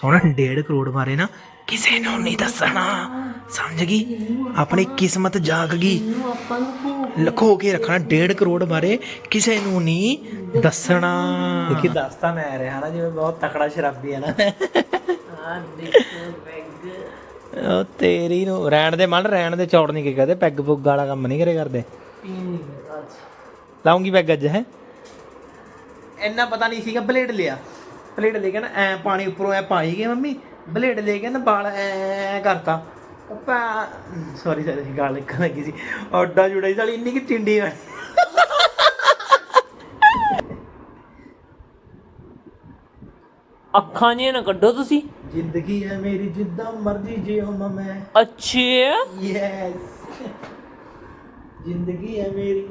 ਹੁਣ 1.5 ਕਰੋੜ ਬਾਰੇ ਨਾ ਕਿਸੇ ਨੂੰ ਨਹੀਂ ਦੱਸਣਾ। ਸਮਝ ਗਈ? ਆਪਣੀ ਕਿਸਮਤ ਜਾਗ ਗਈ। ਲਖੋ ਕੇ ਰੱਖਣਾ 1.5 ਕਰੋੜ ਬਾਰੇ ਕਿਸੇ ਨੂੰ ਨਹੀਂ ਦੱਸਣਾ। ਦੇਖੀ ਦੱਸਤਾ ਮੈਂ ਰਿਹਾ ਨਾ ਜਿਵੇਂ ਬਹੁਤ ਤਕੜਾ ਸ਼ਰਾਬੀ ਹੈ ਨਾ ਆ ਦੇਖੋ ਬੈਗ ਉਹ ਤੇਰੀ ਨੂੰ ਰਹਿਣ ਦੇ ਮਨ ਰਹਿਣ ਦੇ ਚੌੜ ਨਹੀਂ ਕੀ ਕਹਦੇ ਪੈਗ ਪੁੱਗ ਵਾਲਾ ਕੰਮ ਨਹੀਂ ਕਰੇ ਕਰਦੇ। ਲਾਉਂਗੀ ਪੈਗ ਅੱਜ ਹੈ? ਇੰਨਾ ਪਤਾ ਨਹੀਂ ਸੀਗਾ ਬਲੇਡ ਲਿਆ। ਬਲੇਡ ਲੈ ਕੇ ਨਾ ਐ ਪਾਣੀ ਉੱਪਰੋਂ ਐ ਪਾਈ ਗਈ ਮੰਮੀ ਬਲੇਡ ਲੈ ਕੇ ਨਾ ਵਾਲ ਐ ਕਰਤਾ। ਸੌਰੀ ਸੌਰੀ ਗਾਲ ਨਿਕਲ ਲੱਗੀ ਸੀ। ਔਡਾ ਜੁੜਾ ਸੀ ਸਾਲੀ ਇੰਨੀ ਕਿ ਟਿੰਡੀ ਆ ਅੱਖਾਂ ਜੇ ਨਾ ਕੱਢੋ ਤੁਸੀਂ। ਜ਼ਿੰਦਗੀ ਹੈ ਮੇਰੀ ਜਿੱਦਾਂ ਮਰਜ਼ੀ ਜਿਉ ਮੈਂ। ਅੱਛਾ। ਯੈਸ ਜ਼ਿੰਦਗੀ ਹੈ ਮੇਰੀ।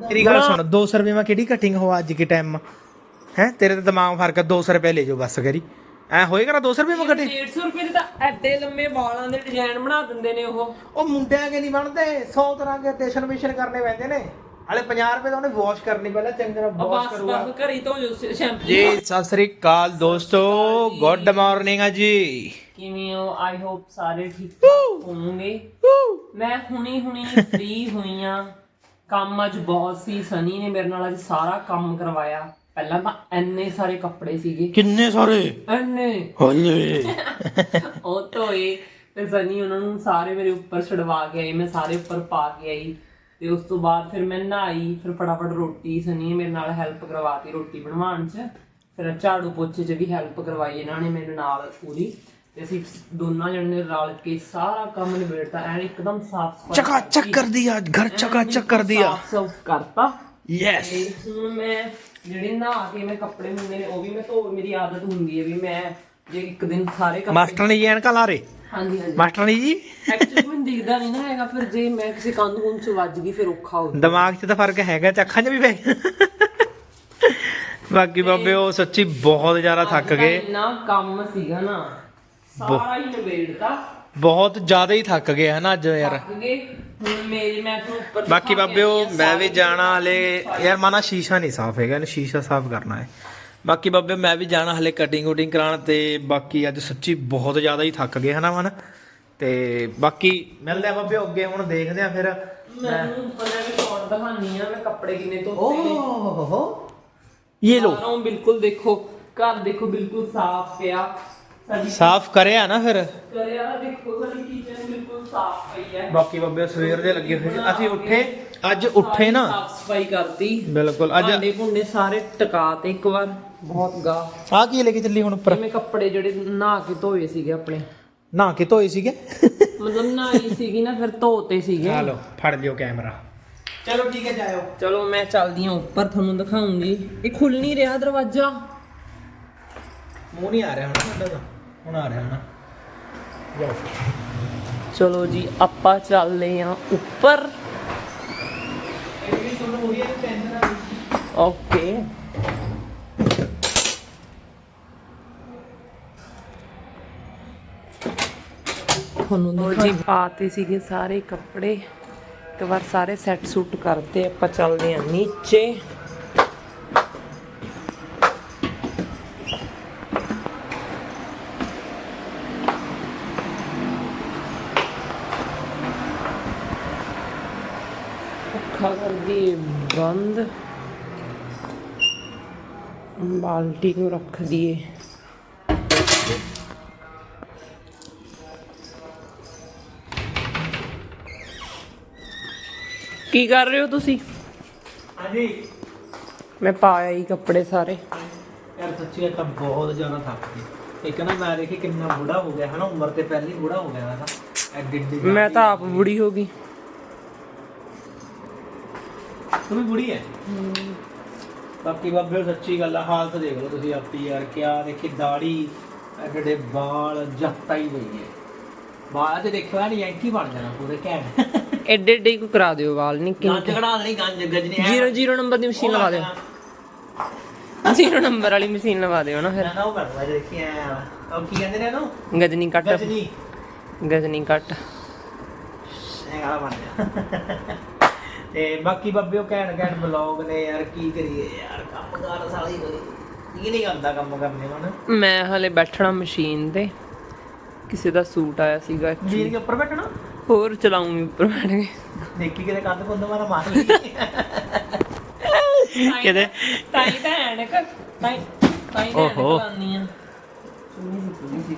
ਮੇਰੀ ਗੱਲ ਸੁਣ 200 ਰੁਪਏ ਮੈਂ ਕਿਹੜੀ ਕਟਿੰਗ ਹੋ ਅੱਜ ਕੇ ਟਾਈਮ ਹੈ? ਤੇਰੇ ਤੇ ਦਿਮਾਗ ਫ਼ਰਕ 200 ਰੁਪਏ ਲੈ ਜਾਓ ਬਸ ਕਰੀ। ਐ ਹੋਏਗਾ ਨਾ 200 ਰੁਪਏ ਮੈਂ ਕਟਿੰਗ 150 ਰੁਪਏ ਦੇ ਤਾਂ ਐਡੇ ਲੰਮੇ ਵਾਲਾਂ ਦੇ ਡਿਜ਼ਾਈਨ ਬਣਾ ਦਿੰਦੇ ਨੇ ਉਹ। ਉਹ ਮੁੰਡਿਆਂ ਕੇ ਨਹੀਂ ਬਣਦੇ 100 ਤਰ੍ਹਾਂ ਦੇ ਟੇਸ਼ਨ ਮਿਸ਼ਨ ਕਰਨੇ ਪੈਂਦੇ ਨੇ। ਹਲੇ 50 ਰੁਪਏ ਤਾਂ ਉਹਨੇ ਵਾਸ਼ ਕਰਨੀ ਪਹਿਲਾਂ ਚੰਗੀ ਤਰ੍ਹਾਂ ਵਾਸ਼ ਬਸ ਕਰੂਗਾ ਬਸ ਘਰੀ ਜੋ ਸ਼ੈਂਪੂ ਜੀ ਸਤਿ ਸ੍ਰੀ ਅਕਾਲ ਦੋਸਤੋ ਗੁੱਡ ਮਾਰਨਿੰਗ ਆ ਜੀ। ਕਿਵੇਂ ਹੋ? ਆਈ ਹੋਪ ਸਾਰੇ ਠੀਕ ਠਾਕ ਹੋਵੋਗੇ। ਮੈਂ ਹੁਣੀ ਹੁਣੀ ਫ੍ਰੀ ਹੋਈ ਆ। ਕੰਮ ਅੱਜ ਬਹੁਤ ਸੀ ਸਨੀ ਨੇ ਮੇਰੇ ਨਾਲ ਅੱਜ ਸਾਰਾ ਕੰਮ ਕਰਵਾਇਆ। ਪਹਿਲਾਂ ਤਾਂ ਐਨੇ ਸਾਰੇ ਕੱਪੜੇ ਸੀਗੇ। ਕਿੰਨੇ ਸਾਰੇ? ਐਨੇ ਹੋਲੇ ਉਹ ਧੋਏ ਤੇ ਸਨੀ ਉਹਨਾਂ ਨੂੰ ਸਾਰੇ ਮੇਰੇ ਉੱਪਰ ਛਡਵਾ ਕੇ ਆਈ ਮੈਂ ਸਾਰੇ ਉੱਪਰ ਪਾ ਕੇ ਆਈ। ਤੇ ਉਸ ਤੋਂ ਬਾਅਦ ਫਿਰ ਮੈਂ ਨਹਾਈ ਫਿਰ ਫਟਾਫਟ ਰੋਟੀ ਸਨੀ ਮੇਰੇ ਨਾਲ ਹੈਲਪ ਕਰਵਾਤੀ ਰੋਟੀ ਬਣਵਾਉਣ 'ਚ। ਫਿਰ ਝਾੜੂ ਪੋਚੇ 'ਚ ਵੀ ਹੈਲਪ ਕਰਵਾਈ ਇਹਨਾਂ ਨੇ ਮੇਰੇ ਨਾਲ ਪੂਰੀ। ਤੇ ਅਸੀਂ ਦੋਨਾਂ ਜਣੇ ਨੇ ਰਲ ਕੇ ਸਾਰਾ ਕੰਮ ਨਿਬੇੜਤਾ ਐਨ ਇੱਕਦਮ ਸਾਫ਼ ਸਫ਼ਾਈ ਚਕਾ ਚੱਕ ਕਰ ਦਿਆ ਘਰ ਚਕਾ ਚੱਕ ਕਰ ਦਿਆ ਸਾਫ਼ ਕਰਤਾ। ਯੈਸ ਹੁਣ ਮੈਂ ਜਿਹੜੇ ਨਹਾ ਕੇ ਮੈਂ ਕੱਪੜੇ ਹੁੰਦੇ ਨੇ ਉਹ ਵੀ ਮੈਂ ਧੋ ਮੇਰੀ ਆਦਤ ਹੁੰਦੀ ਹੈ ਵੀ ਮੈਂ ਜੇ ਇੱਕ ਦਿਨ ਸਾਰੇ ਕੱਪੜੇ ਮਾਸਟਰ ਨੇ ਜੀ ਐਨਕਾਂ ਲਾ ਰੇ ਹਾਂਜੀ ਹਾਂਜੀ। ਮਾਸਟਰ ਨੇ ਜੀ? ਐਕਚੁਅਲੀ ਮੈਨੂੰ ਦਿਖਦਾ ਨਹੀਂ ਨਾ ਹੈਗਾ ਫਿਰ ਜੇ ਮੈਂ ਕਿਸੇ ਕੰਧ ਕੁੰਧ ਚ ਵੱਜ ਗਈ ਫਿਰ ਔਖਾ ਹੋ ਦਿਮਾਗ 'ਚ ਤਾਂ ਫ਼ਰਕ ਹੈਗਾ ਤੇ ਅੱਖਾਂ 'ਚ ਵੀ ਪੈ ਗਿਆ। ਬਾਕੀ ਬਾਬੇ ਉਹ ਸੱਚੀ ਬਹੁਤ ਜ਼ਿਆਦਾ ਥੱਕ ਗਏ। ਇੰਨਾ ਕੰਮ ਸੀਗਾ ਨਾ ਸਾਰਾ ਹੀ ਨਿਬੇੜਤਾ। ਬਹੁਤ ਜ਼ਿਆਦਾ ਹੀ ਥੱਕ ਗਏ ਹਨਾ ਅੱਜ ਯਾਰ। ਥੱਕ ਗਏ। ਹੁਣ ਮੇਰੇ ਮੈਂ ਤੁਹਾਨੂੰ ਉੱਪਰ ਬਾਕੀ ਦਿਖਾ ਕੇ ਬਾਬੇ ਉਹ ਆਈ ਹਾਂ ਮੈਂ ਵੀ ਸਾਰੇ ਜਾਣਾ ਹਲੇ ਯਾਰ ਮਾਨਾ ਸ਼ੀਸ਼ਾ ਨਹੀਂ ਸਾਫ਼ ਹੈਗਾ ਇਹਨੂੰ ਸ਼ੀਸ਼ਾ ਸਾਫ਼ ਕਰਨਾ ਹੈ। ਬਾਕੀ ਬਾਬੇ ਮੈਂ ਵੀ ਜਾਣਾ ਹਲੇ ਕਟਿੰਗ ਕੁਟਿੰਗ ਕਰਾਉਣ ਤੇ ਬਾਕੀ ਅੱਜ ਸੱਚੀ ਬਹੁਤ ਜ਼ਿਆਦਾ ਹੀ ਥੱਕ ਗਏ ਹਨਾ ਮਨ। ਤੇ ਬਾਕੀ ਮਿਲਦੇ ਆ ਬਾਬੇ ਅੱਗੇ ਹੁਣ ਦੇਖਦੇ ਆ ਫਿਰ। ਮੈਨੂੰ ਉੱਪਰ ਜਾ ਕੇ ਦਿਖਾਨੀ ਆ ਮੈਂ ਕੱਪੜੇ ਕਿੰਨੇ ਧੋਤੇ ਨੇ। ਓਹ। ਇਹ ਲੋ ਬਿਲਕੁਲ ਦੇਖੋ ਘਰ ਦੇਖੋ ਬਿਲਕੁਲ ਸਾਫ਼ ਪਿਆ। ਸਾਫ਼ ਕਰਿਆ ਨਾ ਫਿਰ। ਕਰਿਆ ਦੇਖੋ ਸਾਡੀ ਕਿਚਨ ਬਿਲਕੁਲ ਸਾਫ਼ ਪਈ ਹੈ। ਬਾਕੀ ਬਾਬੇ ਸਵੇਰ ਦੇ ਲੱਗੇ ਹੋਏ ਸੀ। ਅਸੀਂ ਉੱਠੇ ਅੱਜ ਉੱਠੇ ਨਾ। ਸਾਫ਼ ਸਫ਼ਾਈ ਕਰਤੀ। ਬਿਲਕੁਲ ਅੱਜ ਭਾਂਡੇ ਭੁੰਡੇ ਸਾਰੇ ਟਕਾ ਤੇ ਇੱਕ ਵਾਰ ਬਹੁਤ ਗਾ ਆ ਕੀ ਲੈ ਕੇ ਚੱਲੀ ਹੁਣ ਉੱਪਰ? ਮੈਂ ਕੱਪੜੇ ਜਿਹੜੇ ਨਹਾ ਕੇ ਧੋਏ ਸੀਗੇ ਆਪਣੇ। ਨਹਾ ਕੇ ਧੋਏ ਸੀਗੇ? ਮਤਲਬ ਨਹਾਈ ਸੀਗੀ ਨਾ ਫਿਰ ਧੋਤੇ ਸੀਗੇ। ਆ ਲੋ ਫੜ ਲਿਓ ਕੈਮਰਾ। ਚਲੋ ਠੀਕ ਹੈ ਜਾਇਓ। ਚਲੋ ਮੈਂ ਚੱਲਦੀ ਹਾਂ ਉੱਪਰ ਤੁਹਾਨੂੰ ਦਿਖਾਉਂਗੀ। ਇਹ ਖੁੱਲ ਨਹੀਂ ਰਿਹਾ ਦਰਵਾਜ਼ਾ। ਮੂੰਹ ਨਹੀਂ ਆ ਰਿਹਾ ਹੁਣ ਸਾਡਾ ਤਾਂ। ਹੁਣ ਆ ਰਿਹਾ ਨਾ। ਜਾਓ ਚਲੋ ਜੀ ਆਪਾਂ ਚੱਲਦੇ ਹਾਂ ਉੱਪਰ। ਆ ਓਕੇ। ਤੁਹਾਨੂੰ ਜੀ ਪਾਤੇ ਸੀਗੇ ਸਾਰੇ ਕੱਪੜੇ ਇੱਕ ਵਾਰ ਸਾਰੇ ਸੈੱਟ ਸੂਟ ਕਰਤੇ ਆਪਾਂ ਚੱਲਦੇ ਹਾਂ ਨੀਚੇ। ਅੱਖਾਂ ਕਰ ਬੰਦ। ਬਾਲਟੀ ਨੂੰ ਰੱਖ ਦੀਏ ਕੀ ਕਰ ਰਹੇ ਹੋ ਤੁਸੀਂ? ਹਾਂਜੀ। ਮੈਂ ਪਾਇਆ ਹੀ ਕੱਪੜੇ ਸਾਰੇ। ਯਾਰ ਸੱਚੀ ਇਹ ਤਾਂ ਬਹੁਤ ਜ਼ਿਆਦਾ ਥੱਕ ਗਈ। ਇੱਕ ਨਾ ਮੈਂ ਦੇਖੀ ਕਿੰਨਾ ਬੁੜਾ ਹੋ ਗਿਆ ਹਨਾ? ਉਮਰ ਤੇ ਪਹਿਲੀ ਬੁੜਾ ਹੋ ਗਿਆ ਨਾ ਮੈਂ ਤਾਂ ਆਪ ਬੁੜੀ ਹੋ ਗਈ। ਤੂੰ ਵੀ ਬੁੜੀ ਹੈ ਬਾਕੀ ਬਾਬੇ ਸੱਚੀ ਗੱਲ ਆ ਹਾਲਤ ਦੇਖ ਲਓ ਤੁਸੀਂ ਆਪੀ ਯਾਰ ਕਿਆ ਦੇਖੀ ਦਾੜੀ ਐਡੇ ਵਾਲ ਜੱਤਾ ਹੀ ਹੋਈ ਹੈ ਬਾਅਦ ਚ ਦੇਖਿਆ ਨਹੀਂ ਯੈਂਕੀ ਬਣ ਜਾਣਾ ਪੂਰੇ ਘੈਂਟ। ਐਡੇ ਐਡੇ ਕੋ ਕਰਾ ਦਿਓ ਵਾਲ ਨਹੀਂ ਗੰਜ ਕਢਾ ਦੇਣੀ ਗੰਜ ਗਜਨੀ ਜੀਰੋ ਜੀਰੋ ਨੰਬਰ ਦੀ ਮਸ਼ੀਨ ਲਵਾ ਦਿਓ। ਜੀਰੋ ਨੰਬਰ ਵਾਲੀ ਮਸ਼ੀਨ ਲਵਾ ਦਿਓ ਨਾ ਫਿਰ। ਨਾ ਉਹ ਕਰਦਾ ਦੇਖੀ ਐ। ਉਹ ਕੀ ਕਹਿੰਦੇ ਨੇ ਇਹਨੂੰ? ਗਜਨੀ ਕੱਟ। ਗਜਨੀ। ਗਜਨੀ ਕੱਟ। ਹੈਗਾ ਬਣ ਗਿਆ ਤੇ ਬਾਕੀ ਬੱਬੇ ਉਹ ਘੈਂਟ ਘੈਂਟ ਬਲੌਗ ਨੇ ਯਾਰ ਕੀ ਕਰੀਏ ਯਾਰ ਕੰਮਦਾਰ ਸਾਲੀ ਕੋਈ ਇਹ ਨਹੀਂ ਆਉਂਦਾ ਕੰਮ ਕਰਨੇ ਹੁਣ ਮੈਂ ਹਲੇ ਬੈਠਣਾ ਮਸ਼ੀਨ ਤੇ। ਕਿਸੇ ਦਾ ਸੂਟ ਆਇਆ ਸੀਗਾ ਵੀਰ ਕੇ ਉੱਪਰ ਬੈਠਣਾ? ਹੋਰ ਚਲਾਉਂਗੀ ਉੱਪਰ ਬੈਠ ਕੇ। ਦੇਖੀ ਕਿਤੇ ਕੰਧ ਕੁੰਦ ਮਾਰਾ ਮਾਰ ਲਈ। ਕਿਤੇ? ਤਾਈ ਤਾਂ ਐਨਕ ਤਾਈ ਤਾਈ ਤਾਂ ਐਨਕ। ਲਾਉਂਦੀ ਆ। ਸੀ।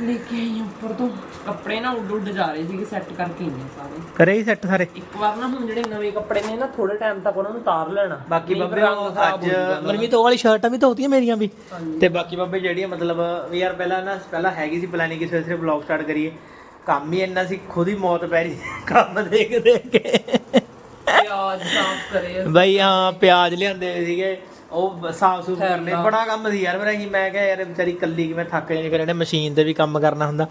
ਲੈ ਕੇ ਆਈ ਉੱਪਰ ਤੋਂ। ਕੱਪੜੇ ਨਾ ਉੱਡ ਉੱਡ ਜਾ ਰਹੇ ਸੀਗੇ ਸੈੱਟ ਕਰਕੇ ਇੰਨੇ ਸਾਰੇ। ਕਰੇ ਹੀ ਸੈੱਟ ਸਾਰੇ? ਇੱਕ ਵਾਰ ਨਾ ਹੁਣ ਜਿਹੜੇ ਨਵੇਂ ਕੱਪੜੇ ਨੇ ਨਾ ਥੋੜੇ ਟਾਈਮ ਤੱਕ ਉਹਨਾਂ ਨੂੰ ਤਾਰ ਲੈਣਾ। ਬਾਕੀ ਨਹੀਂ ਬੱਬੇ ਫਿਰ ਰੰਗ ਉਹ ਖਰਾਬ ਅੱਜ ਹੋ ਉਹ ਵਾਲੀ ਸ਼ਰਟਾਂ ਵੀ ਧੋਤੀਆਂ ਮੇਰੀਆਂ ਵੀ। ਤੇ ਬਾਕੀ ਬੱਬੇ ਜਿਹੜੀਆਂ ਮਤਲਬ ਵੀ ਯਾਰ ਪਹਿਲਾਂ ਨਾ ਪਹਿਲਾਂ ਹੈਗੀ ਸੀ ਪਲਾਨਿੰਗ ਕਿਸੇ ਸਿਰੇ ਬਲੌਗ ਸਟਾਰਟ ਕਰੀਏ। ਕੰਮ ਹੀ ਇੰਨਾ ਸੀ ਖੁਦ ਹੀ ਮੌਤ ਪੈ ਰਹੀ ਸੀ। ਕੰਮ ਦੇਖ ਦੇਖ ਕੇ। ਪਿਆਜ਼ ਸਾਫ਼ ਕਰੇ। ਬਈ ਹਾਂ ਪਿਆਜ਼ ਲਿਆਂਦੇ ਸੀਗੇ। ਉਹ ਸਾਫ਼ ਸੂਫ ਕਰਨੇ ਨਾ। ਬੜਾ ਕੰਮ ਸੀ ਯਾਰ ਮੇਰਾ ਕੀ ਮੈਂ ਕਿਹਾ ਯਾਰ ਵਿਚਾਰੀ ਕੱਲੀ ਕਿਵੇਂ ਥੱਕ ਜਾਂਦੀ ਫਿਰ ਇਹਨੇ ਮਸ਼ੀਨ ਤੇ ਵੀ ਕੰਮ ਕਰਨਾ ਹੁੰਦਾ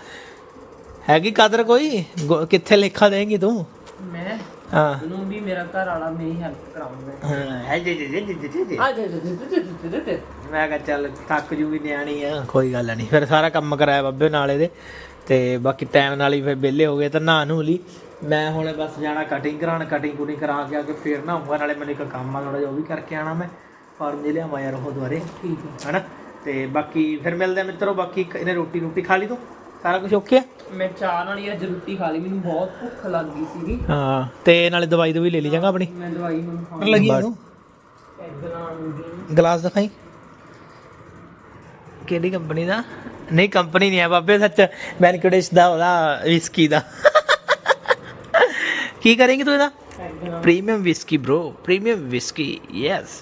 ਹੈਗੀ ਕਦਰ ਕੋਈ ਕਿੱਥੇ ਲੇਖਾ ਦੇਂਗੀ ਤੂੰ ਮੈਂ ਹਾਂ ਇਹਨੂੰ ਵੀ ਮੇਰਾ ਘਰ ਵਾਲਾ ਮੇਰੀ ਹੈਲਪ ਕਰਾਉਂਦਾ ਹਾਂ ਹੈ ਜੀ ਜੀ ਜੀ ਜੀ ਜੀ ਜੀ ਆ ਦੇ ਦੇ ਦੇ ਦੇ ਦੇ ਦੇ ਦੇ ਮੈਂ ਕਿਹਾ ਚੱਲ ਥੱਕ ਜੂਗੀ ਨਿਆਣੀ ਆ ਕੋਈ ਗੱਲ ਨਹੀਂ ਫਿਰ ਸਾਰਾ ਕੰਮ ਕਰਾਇਆ ਬੱਬੇ ਨਾਲ ਇਹਦੇ ਤੇ ਬਾਕੀ ਟਾਈਮ ਨਾਲ ਹੀ ਫਿਰ ਵਿਹਲੇ ਹੋ ਗਏ ਤਾਂ ਨਹਾ ਨੂੰ ਲਈ ਮੈਂ ਹੁਣ ਬਸ ਜਾਣਾ ਕਟਿੰਗ ਕਰਾਉਣ ਕਟਿੰਗ ਕੁਟਿੰਗ ਕਰਾ ਕੇ ਆ ਕੇ ਫੇਰ ਨਹਾਊਂਗਾ ਨਾਲੇ ਮੈਨੂੰ ਇੱਕ ਕੰਮ ਆ ਥੋੜਾ ਜਿਹਾ ਉਹ ਵੀ ਕਰਕੇ ਆਣਾ ਮੈਂ ਫਾਰਮ ਜੇ ਲਿਆਵਾਂ ਯਾਰ ਉਹ ਦੁਆਰੇ। ਠੀਕ ਹੈ। ਹਨਾ? ਤੇ ਬਾਕੀ ਫਿਰ ਮਿਲਦੇ ਆ ਮਿੱਤਰੋ ਬਾਕੀ ਇਹਨੇ ਰੋਟੀ ਰੋਟੀ ਖਾ ਲਈ ਤੂੰ? ਸਾਰਾ ਕੁਝ ਓਕੇ ਆ? ਮੈਂ ਚਾਹ ਨਾਲ ਹੀ ਅੱਜ ਰੋਟੀ ਖਾ ਲਈ ਮੈਨੂੰ ਬਹੁਤ ਭੁੱਖ ਲੱਗ ਗਈ ਸੀਗੀ। ਹਾਂ ਤੇ ਨਾਲੇ ਦਵਾਈ ਦਵਾਈ ਲੈ ਲਈ ਜਾਂਗਾ ਆਪਣੀ? ਮੈਂ ਦਵਾਈ ਹੁਣ ਖਾਣ। ਲੱਗੀ ਇਹਨੂੰ ਗਲਾਸ ਦਿਖਾਈ। ਕਿਹੜੀ ਕੰਪਨੀ ਦਾ? ਨਹੀਂ ਕੰਪਨੀ ਨਹੀਂ ਹੈ ਬਾਬੇ ਸੱਚ। ਮੈਨਕਡੇਸ਼ ਦਾ ਉਹਦਾ ਵਿਸਕੀ ਦਾ। ਕੀ ਕਰੇਂਗੀ ਤੂੰ ਇਹਦਾ? Premium whisky bro premium whisky yes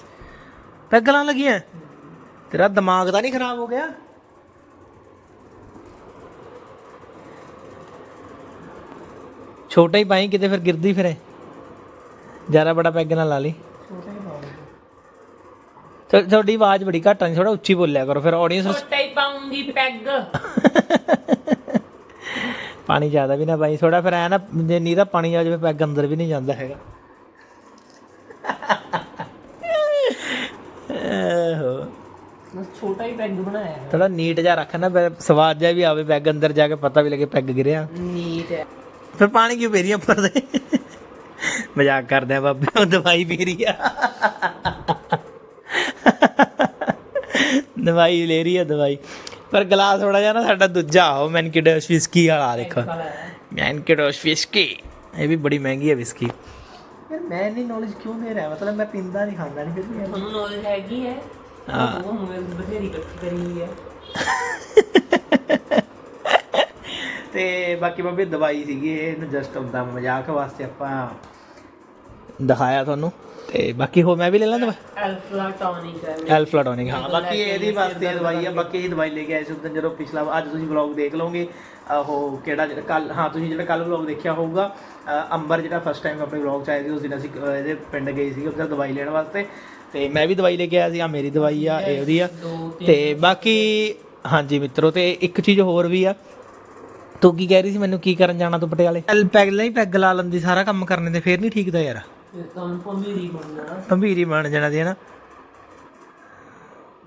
ਪੈਗਲਾਂ ਲੱਗੀਆਂ। ਤੇਰਾ ਦਿਮਾਗ ਤਾਂ ਨਹੀਂ ਖਰਾਬ ਹੋ ਗਿਆ? ਛੋਟਾ ਹੀ ਪਾਈ ਕਿਤੇ ਫਿਰ ਗਿਰਦੀ ਫਿਰੇ। ਜ਼ਿਆਦਾ ਬੜਾ ਪੈਗ ਨਾ ਲਾ ਲਈ। ਛੋਟਾ ਹੀ ਪਾਉਂਗੀ ਤੁ- ਤੁਹਾਡੀ ਆਵਾਜ਼ ਬੜੀ ਘੱਟ ਆਣੀ ਥੋੜਾ ਉੱਚੀ ਬੋਲਿਆ ਕਰੋ ਫਿਰ ਆਡੀਅנס ਛੋਟਾ ਹੀ ਪਾਉਂਗੀ ਪੈਗ। ਪਾਣੀ ਜ਼ਿਆਦਾ ਵੀ ਨਾ ਪਾਈ ਥੋੜਾ ਫਿਰ ਐ ਨਾ ਜੇ ਨੀਰਾ ਪਾਣੀ ਆ ਜਾਵੇ ਪੈਗ ਅੰਦਰ ਵੀ ਨਹੀਂ ਜਾਂਦਾ ਹੈਗਾ। ਮੈਂ ਛੋਟਾ ਹੀ ਪੈਗ ਬਣਾਇਆ ਹੈ। ਥੋੜਾ ਨੀਟ ਜਿਹਾ ਰੱਖ ਨਾ ਫਿਰ ਸਵਾਦ ਜਿਹਾ ਵੀ ਆਵੇ ਪੈਗ ਅੰਦਰ ਜਾ ਕੇ ਪਤਾ ਵੀ ਲੱਗੇ ਪੈਗ ਗਿਰਿਆ। ਨੀਟ ਹੈ। ਫਿਰ ਪਾਣੀ ਕਿਉਂ ਪੀ ਰਹੀ ਆ ਉੱਪਰ ਦੇ? ਮਜ਼ਾਕ ਕਰਦੇ ਆ ਬਾਬੇ ਉਹ ਦਵਾਈ ਪੀ ਰਹੀ ਆ। ਦਵਾਈ ਲੈ ਰਹੀ ਆ ਦਵਾਈ। ਪਰ ਗਲਾਸ ਥੋੜਾ ਜਿਹਾ ਨਾ ਸਾਡਾ ਦੂਜਾ ਉਹ ਮੈਨਕਿਡਸ ਵਿਸਕੀ ਵਾਲਾ ਦੇਖੋ। ਮੈਨਕਿਡਸ ਵਿਸਕੀ। ਇਹ ਵੀ ਬੜੀ ਮਹਿੰਗੀ ਹੈ ਵਿਸਕੀ। ਯਾਰ ਮੈਂ ਨਹੀਂ ਨੌਲੇਜ ਕਿਉਂ ਦੇ ਰਿਹਾ? ਮਤਲਬ ਮੈਂ ਪੀਂਦਾ ਨਹੀਂ ਖਾਂਦਾ ਨਹੀਂ ਫਿਰ ਵੀ। ਤੁਹਾਨੂੰ ਨੌਲੇਜ ਹੈਗੀ ਹਾਂ। ਉਹ ਮੂਵੀ ਬਥੇਰੀ ਇਕੱਠੀ ਕਰੀ ਹੋਈ ਹੈ ਤੇ ਬਾਕੀ ਬਾਬੇ ਦਵਾਈ ਸੀਗੀ ਇਹ ਜਸਟ ਹੁੰਦਾ ਮਜ਼ਾਕ ਵਾਸਤੇ ਆਪਾਂ ਦਿਖਾਇਆ ਤੁਹਾਨੂੰ। ਤੇ ਬਾਕੀ ਹੋ ਮੈਂ ਵੀ ਲੈ ਲਾਂ ਦਵਾਈ? ਐਲਫਲਾ ਟੌਨਿਕ ਹੈ। ਐਲਫਲਾਟੋਨਿਕ ਹਾਂ ਬਾਕੀ ਇਹਦੀ ਵਾਸਤੇ ਦਵਾਈ ਆ ਬਾਕੀ ਇਹ ਦਵਾਈ ਲੈ ਕੇ ਆਏ ਸੀ ਉਦੋਂ ਜਦੋਂ ਪਿਛਲਾ ਅੱਜ ਤੁਸੀਂ ਵਲੌਗ ਦੇਖ ਲਓਗੇ। ਉਹ ਕਿਹੜਾ ਜਿਹੜਾ ਕੱਲ ਹਾਂ ਤੁਸੀਂ ਜਿਹੜਾ ਕੱਲ ਵਲੌਗ ਦੇਖਿਆ ਹੋਊਗਾ ਅੰਬਰ ਜਿਹੜਾ ਫਸਟ ਟਾਈਮ ਆਪਣੇ ਵਲੌਗ ਚ ਆਏ ਸੀ ਉਸ ਦਿਨ ਅਸੀਂ ਇਹਦੇ ਪਿੰਡ ਗਏ ਸੀ ਉੱਥੇ ਦਵਾਈ ਲੈਣ ਵਾਸਤੇ। ਤੇ ਮੈਂ ਵੀ ਦਵਾਈ ਲੈ ਕੇ ਆਇਆ ਸੀ ਆ ਮੇਰੀ ਦਵਾਈ ਆ ਇਹ ਉਹਦੀ ਆ। ਦੋ ਤੇ ਬਾਕੀ ਹਾਂਜੀ ਮਿੱਤਰੋ ਤੇ ਇੱਕ ਚੀਜ਼ ਹੋਰ ਵੀ ਆ। ਤੂੰ ਕੀ ਕਹਿ ਰਹੀ ਸੀ ਮੈਨੂੰ ਕੀ ਕਰਨ ਜਾਣਾ ਤੂੰ ਪਟਿਆਲੇ? ਚੱਲ ਪਹਿਲਾਂ ਹੀ ਪੈਗ ਲਾ ਲੈਂਦੀ ਸਾਰਾ ਕੰਮ ਕਰਨੇ ਤੇ ਫੇਰ ਨਹੀਂ ਠੀਕ ਦਾ ਯਾਰ। ਪੰਮੀਰੀ ਬਣ ਜਾਣਾ। ਹੀ ਬਣ ਜਾਣਾ ਸੀ ਹਨਾ?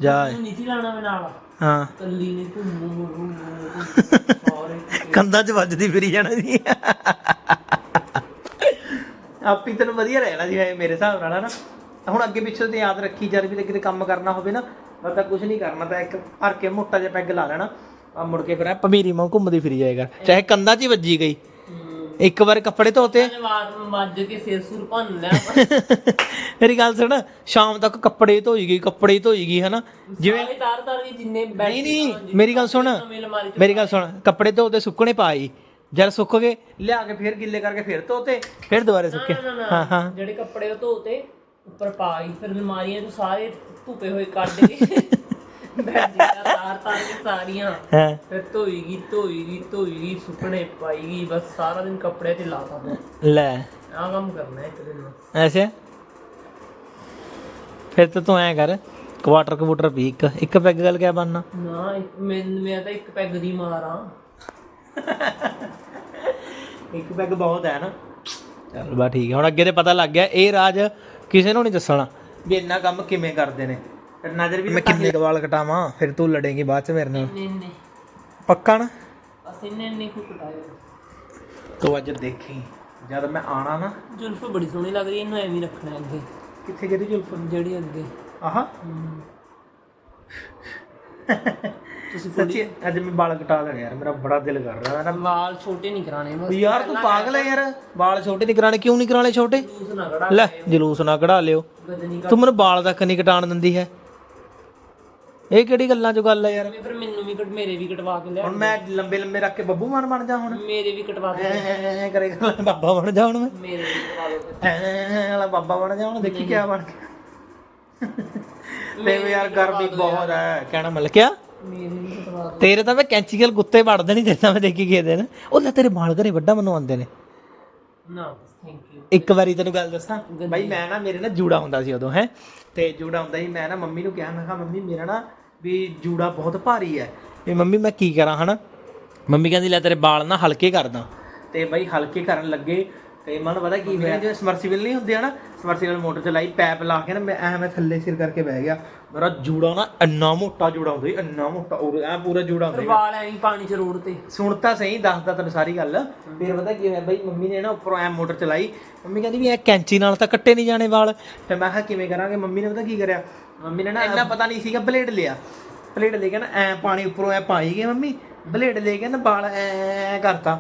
ਜਾ। ਮੈਨੂੰ ਨਹੀਂ ਸੀ ਲਾਣਾ ਮੈਂ ਨਾਲ। ਹਾਂ। ਕੱਲੀ ਨੇ ਘੁੰਮੂ ਕੰਧਾਂ 'ਚ ਵੱਜਦੀ ਫਿਰੀ ਜਾਣਾ ਸੀ। ਆਪੀ ਤੈਨੂੰ ਵਧੀਆ ਰਹਿਣਾ ਸੀ ਮੇਰੇ ਹਿਸਾਬ ਨਾਲ ਹਨਾ? ਹੁਣ ਅੱਗੇ ਪਿੱਛੇ ਤੇ ਯਾਦ ਰੱਖੀ ਜਦ ਵੀ ਤੇ ਕਿਤੇ ਕੰਮ ਕਰਨਾ ਹੋਵੇ ਨਾ ਮੈਂ ਤਾਂ ਕੁਝ ਨਹੀਂ ਕਰਨਾ ਤਾਂ ਇੱਕ ਭਰ ਕੇ ਮੋਟਾ ਜਿਹਾ ਪੈਗ ਲਾ ਲੈਣਾ। ਆ ਮੁੜ ਕੇ ਫਿਰ ਆ ਭਮੀਰੀ ਵਾਂਗ ਘੁੰਮਦੀ ਫਿਰੀ ਜਾਏਗਾ। ਚਾਹੇ ਕੰਧਾਂ 'ਚ ਹੀ ਵੱਜੀ ਗਈ। ਇੱਕ ਵਾਰ ਕੱਪੜੇ ਧੋਤੇ। ਧੰਨਵਾਦ ਮੱਝ ਕੇ ਸਿਰ ਸੁਰ ਭੰਨ ਲਿਆ। ਮੇਰੀ ਗੱਲ ਸੁਣ ਸ਼ਾਮ ਤੱਕ ਕੱਪੜੇ ਧੋਈ ਗਈ ਕੱਪੜੇ ਧੋਈ ਗਈ ਹਨਾ? ਜਿਵੇਂ ਤਾਰ ਤਾਰ ਵੀ ਜਿੰਨੇ ਬੈਠ ਨਹੀਂ ਨਹੀਂ ਮੇਰੀ ਗੱਲ ਸੁਣ ਮੇਰੀ ਗੱਲ ਸੁਣ ਕੱਪੜੇ ਧੋਤੇ ਸੁੱਕਣੇ ਪਾਈ ਜਦ ਸੁੱਕ ਗਏ ਲਿਆ ਕੇ ਫੇਰ ਗਿੱਲੇ ਕਰਕੇ ਫੇਰ ਧੋਤੇ ਫੇਰ ਦੁਬਾਰੇ ਸੁੱਕੇ। ਹਾਂ ਹਾਂ। ਜਿਹੜੇ ਕੱਪੜੇ ਉਹ ਧੋਤੇ ਉੱਪਰ ਪਾਈ ਫਿਰ ਅਲਮਾਰੀਆਂ ਚ ਸਾਰੇ ਧੁੱਪੇ ਹੋਏ ਕੱਢ ਕੇ। ਬੈਠ ਗਿਆ ਤਾਰ ਤਾਰ ਕੇ ਸਾਰੀਆਂ। ਹਾਂ? ਫਿਰ ਧੋਈ ਗਈ ਧੋਈ ਗਈ ਧੋਈ ਗਈ ਸੁੱਕਣੇ ਪਾਈ ਗਈ ਬਸ ਸਾਰਾ ਦਿਨ ਕੱਪੜੇ ਤੇ ਲਾਤਾ ਮੈਂ। ਲੈ। ਆਹ ਕੰਮ ਕਰਨਾ ਹੈ ਇੱਕ ਦਿਨ ਨੂੰ। ਐਸੇ ਫਿਰ ਤਾਂ ਤੂੰ ਐ ਕਰ ਕੁਆਟਰ ਕਬੂਟਰ ਪੀ ਇੱਕ। ਇੱਕ ਪੈਗ ਗੱਲ ਕਿਆ ਬਣਨਾ? ਨਾ ਇੱਕ ਮੈਂ ਮੈਂ ਤਾਂ ਇੱਕ ਪੈਗ ਦੀ ਮਾਰਾਂ। ਇੱਕ ਪੈਗ ਬਹੁਤ ਹੈ ਨਾ। ਚਲ ਬਾ ਠੀਕ ਹੈ ਹੁਣ ਅੱਗੇ ਤੇ ਪਤਾ ਲੱਗ ਗਿਆ ਇਹ ਰਾਜ ਕਿਸੇ ਨੂੰ ਨਹੀਂ ਦੱਸਣਾ। ਵੀ ਇੰਨਾ ਕੰਮ ਕਿਵੇਂ ਕਰਦੇ ਨੇ? ਫਿਰ ਨਜ਼ਰ ਵੀ ਮੈਂ ਕਿੰਨੇ ਵਾਲ ਕਟਾਵਾਂ ਫਿਰ ਤੂੰ ਲੜੇਂਗੀ ਬਾਅਦ ਚ ਮੇਰੇ ਨਾਲ। ਇੰਨੇ ਪੱਕਾ ਨਾ? ਅਸੀਂ ਇੰਨੇ ਇੰਨੇ ਕੁ ਕਟਾਏ ਤੂੰ ਅੱਜ ਦੇਖੀ ਜਦ ਮੈਂ ਆਣਾ ਨਾ। ਜ਼ੁਲਫ ਬੜੀ ਸੋਹਣੀ ਲੱਗ ਰਹੀ ਇਹਨੂੰ ਐਵੇਂ ਹੀ ਰੱਖਣਾ ਹੈ ਅੱਗੇ। ਕਿੱਥੇ ਕਿਹਦੀ ਜੁਲਫ? ਜਿਹੜੀ ਅੱਗੇ। ਆਹਾ। ਤੁਸੀਂ ਸੱਚੀ ਅੱਜ ਮੈਂ ਵਾਲ ਕਟਾ ਦੇਣੇ ਯਾਰ ਮੇਰਾ ਬੜਾ ਦਿਲ ਕਰ ਰਿਹਾ ਹੈ ਵਾਲ ਛੋਟੇ ਨਹੀਂ ਕਰਾਣੇ ਬਸ ਯਾਰ ਤੂੰ ਪਾਗਲ ਹੈ ਯਾਰ ਵਾਲ ਛੋਟੇ ਨਹੀਂ ਕਰਾਣੇ ਕਿਉਂ ਨਹੀਂ ਕਰਾਣੇ ਛੋਟੇ? ਲੈ ਜਲੂਸ ਨਾ ਕਢਾ ਲਿਓ। ਤੂੰ ਮੈਨੂੰ ਵਾਲ ਤੱਕ ਨਹੀਂ ਕਟਾਣ ਦਿੰਦੀ ਹੈ। ਇਹ ਕਿਹੜੀ ਗੱਲਾਂ 'ਚ ਗੱਲ ਹੈ ਯਾਰ? ਫਿਰ ਮੈਨੂੰ ਵੀ ਕਟ ਮੇਰੇ ਵੀ ਕਟਵਾ ਕੇ ਲਿਆ ਹੁਣ ਮੈਂ ਲੰਬੇ ਲੰਬੇ ਰੱਖ ਕੇ ਬੱਬੂ ਮਾਨ ਬਣ ਜਾ ਹੁਣ। ਮੇਰੇ ਵੀ ਕਟਵਾ ਦੇ। ਐ ਕਰੇਗਾ ਬਾਬਾ ਬਣ ਜਾ ਹੁਣ ਮੈਂ। ਮੇਰੇ ਵੀ ਕਟਵਾ ਲਓ ਐ ਵਾਲਾ ਬਾਬਾ ਬਣ ਜਾ ਹੁਣ ਦੇਖੀ ਕਿਆ ਬਣ ਗਿਆ। ਤੇ ਯਾਰ ਗਰਮੀ ਬਹੁਤ ਹੈ ਕਹਿਣਾ ਮਿਲ ਗਿਆ ਮੇਰੇ ਤੇਰੇ ਤਾਂ ਮੈਂ ਕੈਂਚੀ ਨਾਲ ਗੁੱਤੇ ਵੜਦੇ ਨਹੀਂ ਜਿੱਦਾਂ ਮੈਂ ਦੇਖੀ ਗਏ ਦਿਨ। ਉਹ ਲੈ ਤੇਰੇ ਵਾਲ ਘਰੇ ਵੱਡਾ ਮੈਨੂੰ ਆਉਂਦੇ ਨੇ। ਨਾ ਥੈਂਕ ਯੂ ਇੱਕ ਵਾਰੀ ਤੈਨੂੰ ਗੱਲ ਦੱਸਾਂ। ਬਾਈ ਮੈਂ ਨਾ ਮੇਰੇ ਨਾ ਜੂੜਾ ਹੁੰਦਾ ਸੀ ਉਦੋਂ ਹੈ। ਤੇ ਜੂੜਾ ਹੁੰਦਾ ਸੀ ਮੈਂ ਨਾ ਮੰਮੀ ਨੂੰ ਕਿਹਾ ਮੈਂ ਕਿਹਾ ਮੰਮੀ ਮੇਰਾ ਨਾ ਵੀ ਜੂੜਾ ਬਹੁਤ ਭਾਰੀ ਹੈ। ਵੀ ਮੰਮੀ ਮੈਂ ਕੀ ਕਰਾਂ ਹਨਾ? ਮੰਮੀ ਕਹਿੰਦੀ ਲੈ ਤੇਰੇ ਵਾਲ ਨਾ ਹਲਕੇ ਕਰਦਾ ਤੇ ਬਾਈ ਹਲਕੇ ਕਰਨ ਲੱਗੇ। ਤੇ ਮੈਨੂੰ ਪਤਾ ਕੀ ਹੋਇਆ? ਜੇ ਸਮਰਸੀਬਲ ਨਹੀਂ ਹੁੰਦੇ ਹਨਾ? ਸਮਰਸੀਬਲ ਮੋਟਰ ਚਲਾਈ ਪੈਪ ਲਾ ਕੇ ਨਾ ਮੈਂ ਐ ਮੈਂ ਥੱਲੇ ਸਿਰ ਕਰਕੇ ਬਹਿ ਗਿਆ। ਮੇਰਾ ਜੂੜਾ ਨਾ ਇੰਨਾ ਮੋਟਾ ਜੂੜਾ ਹੁੰਦਾ ਸੀ ਇੰਨਾ ਮੋਟਾ ਉਹ ਐ ਪੂਰਾ ਜੂੜਾ ਹੁੰਦਾ ਸੀ। ਵਾਲ ਐਂ ਪਾਣੀ ਚ ਰੋੜ ਤੇ। ਸੁਣ ਤਾਂ ਸਹੀ ਦੱਸਦਾ ਤੈਨੂੰ ਸਾਰੀ ਗੱਲ। ਫਿਰ ਪਤਾ ਕੀ ਹੋਇਆ ਬਈ ਮੰਮੀ ਨੇ ਨਾ ਉੱਪਰੋਂ ਐ ਮੋਟਰ ਚਲਾਈ। ਮੰਮੀ ਕਹਿੰਦੀ ਵੀ ਇਹ ਕੈਂਚੀ ਨਾਲ ਤਾਂ ਕੱਟੇ ਨਹੀਂ ਜਾਣੇ ਵਾਲ। ਫਿਰ ਮੈਂ ਕਿਹਾ ਕਿਵੇਂ ਕਰਾਂਗੇ? ਮੰਮੀ ਨੇ ਪਤਾ ਕੀ ਕਰਿਆ? ਮੰਮੀ ਨੇ ਨਾ ਇੰਨਾ ਪਤਾ ਨਹੀਂ ਸੀਗਾ ਬਲੇਡ ਲਿਆ। ਬਲੇਡ ਲੈ ਕੇ ਨਾ ਐ ਪਾਣੀ ਉੱਪਰੋਂ ਐ ਪਾਈ ਗਏ ਮੰਮੀ। ਬਲੇਡ ਲੈ ਕੇ ਨਾ ਵਾਲ ਐ ਕਰਤਾ।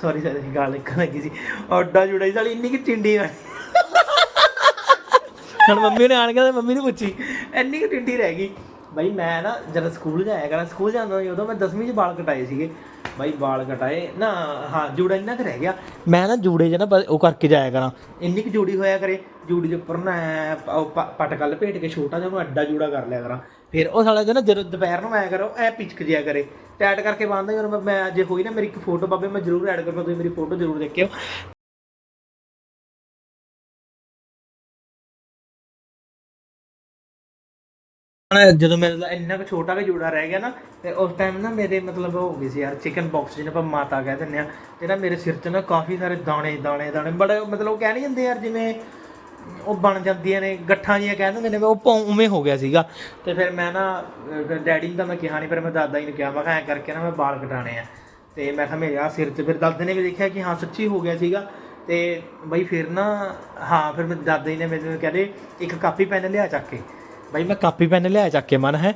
ਸੌਰੀ ਸੌਰੀ ਗੱਲ ਇੱਕ ਲੱਗੀ ਸੀ। ਔਡਾ ਜੁੜਾ ਸੀ, ਸਾਲੀ ਇੰਨੀ ਕਿ ਟਿੰਡੀ ਹੁਣ ਮੰਮੀ ਨੇ ਆਣ ਕੇ ਤੇ ਮੰਮੀ ਨੂੰ ਪੁੱਛੀ, ਇੰਨੀ ਕਿ ਟਿੰਡੀ ਰਹਿ ਗਈ। ਬਾਈ ਮੈਂ ਨਾ ਜਦ ਸਕੂਲ ਜਾਇਆ ਕਰਾਂ, ਸਕੂਲ ਜਾਂਦਾ ਸੀ ਉਦੋਂ ਮੈਂ 10ਵੀਂ ਚ ਵਾਲ ਕਟਾਏ ਸੀਗੇ ਬਾਈ ਵਾਲ ਕਟਾਏ ਨਾ ਹਾਂ ਜੂੜਾ ਇੰਨਾ ਕੁ ਰਹਿ ਗਿਆ। ਮੈਂ ਨਾ ਜੂੜੇ ਨਾ ਬ- ਉਹ ਕਰਕੇ ਜਾਇਆ ਕਰਾਂ। ਇੰਨੀ ਕੁ ਜੂੜੀ ਹੋਇਆ ਕਰੇ ਜੂੜੀ ਦੇ ਉੱਪਰ ਨਾ ਐਂ ਪ- ਉਹ ਪ- ਪਟਕਾ ਲਪੇਟ ਕੇ ਛੋਟਾ ਜਿਹਾ ਉਹਨੂੰ ਅੱਡਾ ਜੂੜਾ ਕਰ ਲਿਆ ਕਰਾਂ। ਫਿਰ ਉਹ ਸਾਲਾ ਜੋ ਨਾ ਜਦੋਂ ਦੁਪਹਿਰ ਨੂੰ ਆਇਆ ਕਰੋ ਐ ਪਿਚਕ ਜਿਆ ਕਰੇ। ਟੈਟ ਕਰਕੇ ਬੰਨਦਾ ਜਦੋਂ ਮੈਂ- ਮੈਂ ਜੇ ਹੋਈ ਨਾ ਮੇਰੀ ਇੱਕ ਫੋਟੋ ਬਾਬੇ ਮੈਂ ਜ਼ਰੂਰ ਐਡ ਕਰੂੰਗਾ ਤੁਸੀਂ ਮੇਰੀ ਫੋਟੋ ਜ਼ਰੂਰ ਦੇਖਿਓ। ਹੁਣ ਜਦੋਂ ਮੇਰਾ ਇੰਨਾ ਕੁ ਛੋਟਾ ਕੁ ਜੂੜਾ ਰਹਿ ਗਿਆ ਨਾ, ਤੇ ਉਸ ਟਾਈਮ ਨਾ ਮੇਰੇ ਮਤਲਬ ਉਹ ਹੋ ਗਈ ਸੀ ਯਾਰ ਚਿਕਨ ਬਾਕਸ ਜਿਹਨੂੰ ਆਪਾਂ ਮਾਤਾ ਕਹਿ ਦਿੰਦੇ ਆ ਤੇ ਨਾ ਮੇਰੇ ਸਿਰ 'ਚ ਨਾ ਕਾਫੀ ਸਾਰੇ ਦਾਣੇ ਦਾਣੇ ਦਾਣੇ, ਬੜੇ ਮਤਲਬ ਉਹ ਕਹਿ ਨਹੀਂ ਜਾਂਦੇ ਯਾਰ ਜਿਵੇਂ ਉਹ ਬਣ ਜਾਂਦੀਆਂ ਨੇ, ਗੱਠਾਂ ਜੀਆਂ ਕਹਿ ਦਿੰਦੇ ਨੇ ਵੀ ਉਹ ਭੌਂ ਉਵੇਂ ਹੋ ਗਿਆ ਸੀਗਾ। ਤੇ ਫਿਰ ਮੈਂ ਨਾ ਫਿਰ ਡੈਡੀ ਨੂੰ ਤਾਂ ਮੈਂ ਕਿਹਾ ਨਹੀਂ ਫਿਰ ਮੈਂ ਦਾਦਾ ਜੀ ਨੂੰ ਕਿਹਾ, ਮੈਂ ਕਿਹਾ ਐਂ ਕਰਕੇ ਨਾ ਮੈਂ ਵਾਲ ਕਟਾਣੇ ਆ। ਤੇ ਮੈਂ ਕਿਹਾ ਮੇਰੇ ਆ ਸਿਰ 'ਚ, ਫਿਰ ਦਾਦੇ ਨੇ ਵੀ ਦੇਖਿਆ ਕਿ ਹਾਂ ਸੱਚੀ ਹੋ ਗਿਆ ਸੀਗਾ। ਤੇ ਬਈ ਫਿਰ ਨਾ, ਹਾਂ, ਫਿਰ ਮੇਰੇ ਦਾਦਾ ਜੀ ਨੇ ਮੈਨੂੰ ਕਹਿੰਦੇ, ਇੱਕ ਕਾਪੀ, ਪੈਨ ਲਿਆ ਚੱਕ ਕੇ। ਬਾਈ, ਮੈਂ ਕਾਪੀ ਪੈਨ ਲਿਆ ਚੱਕ ਕੇ ਮਨ ਹੈ।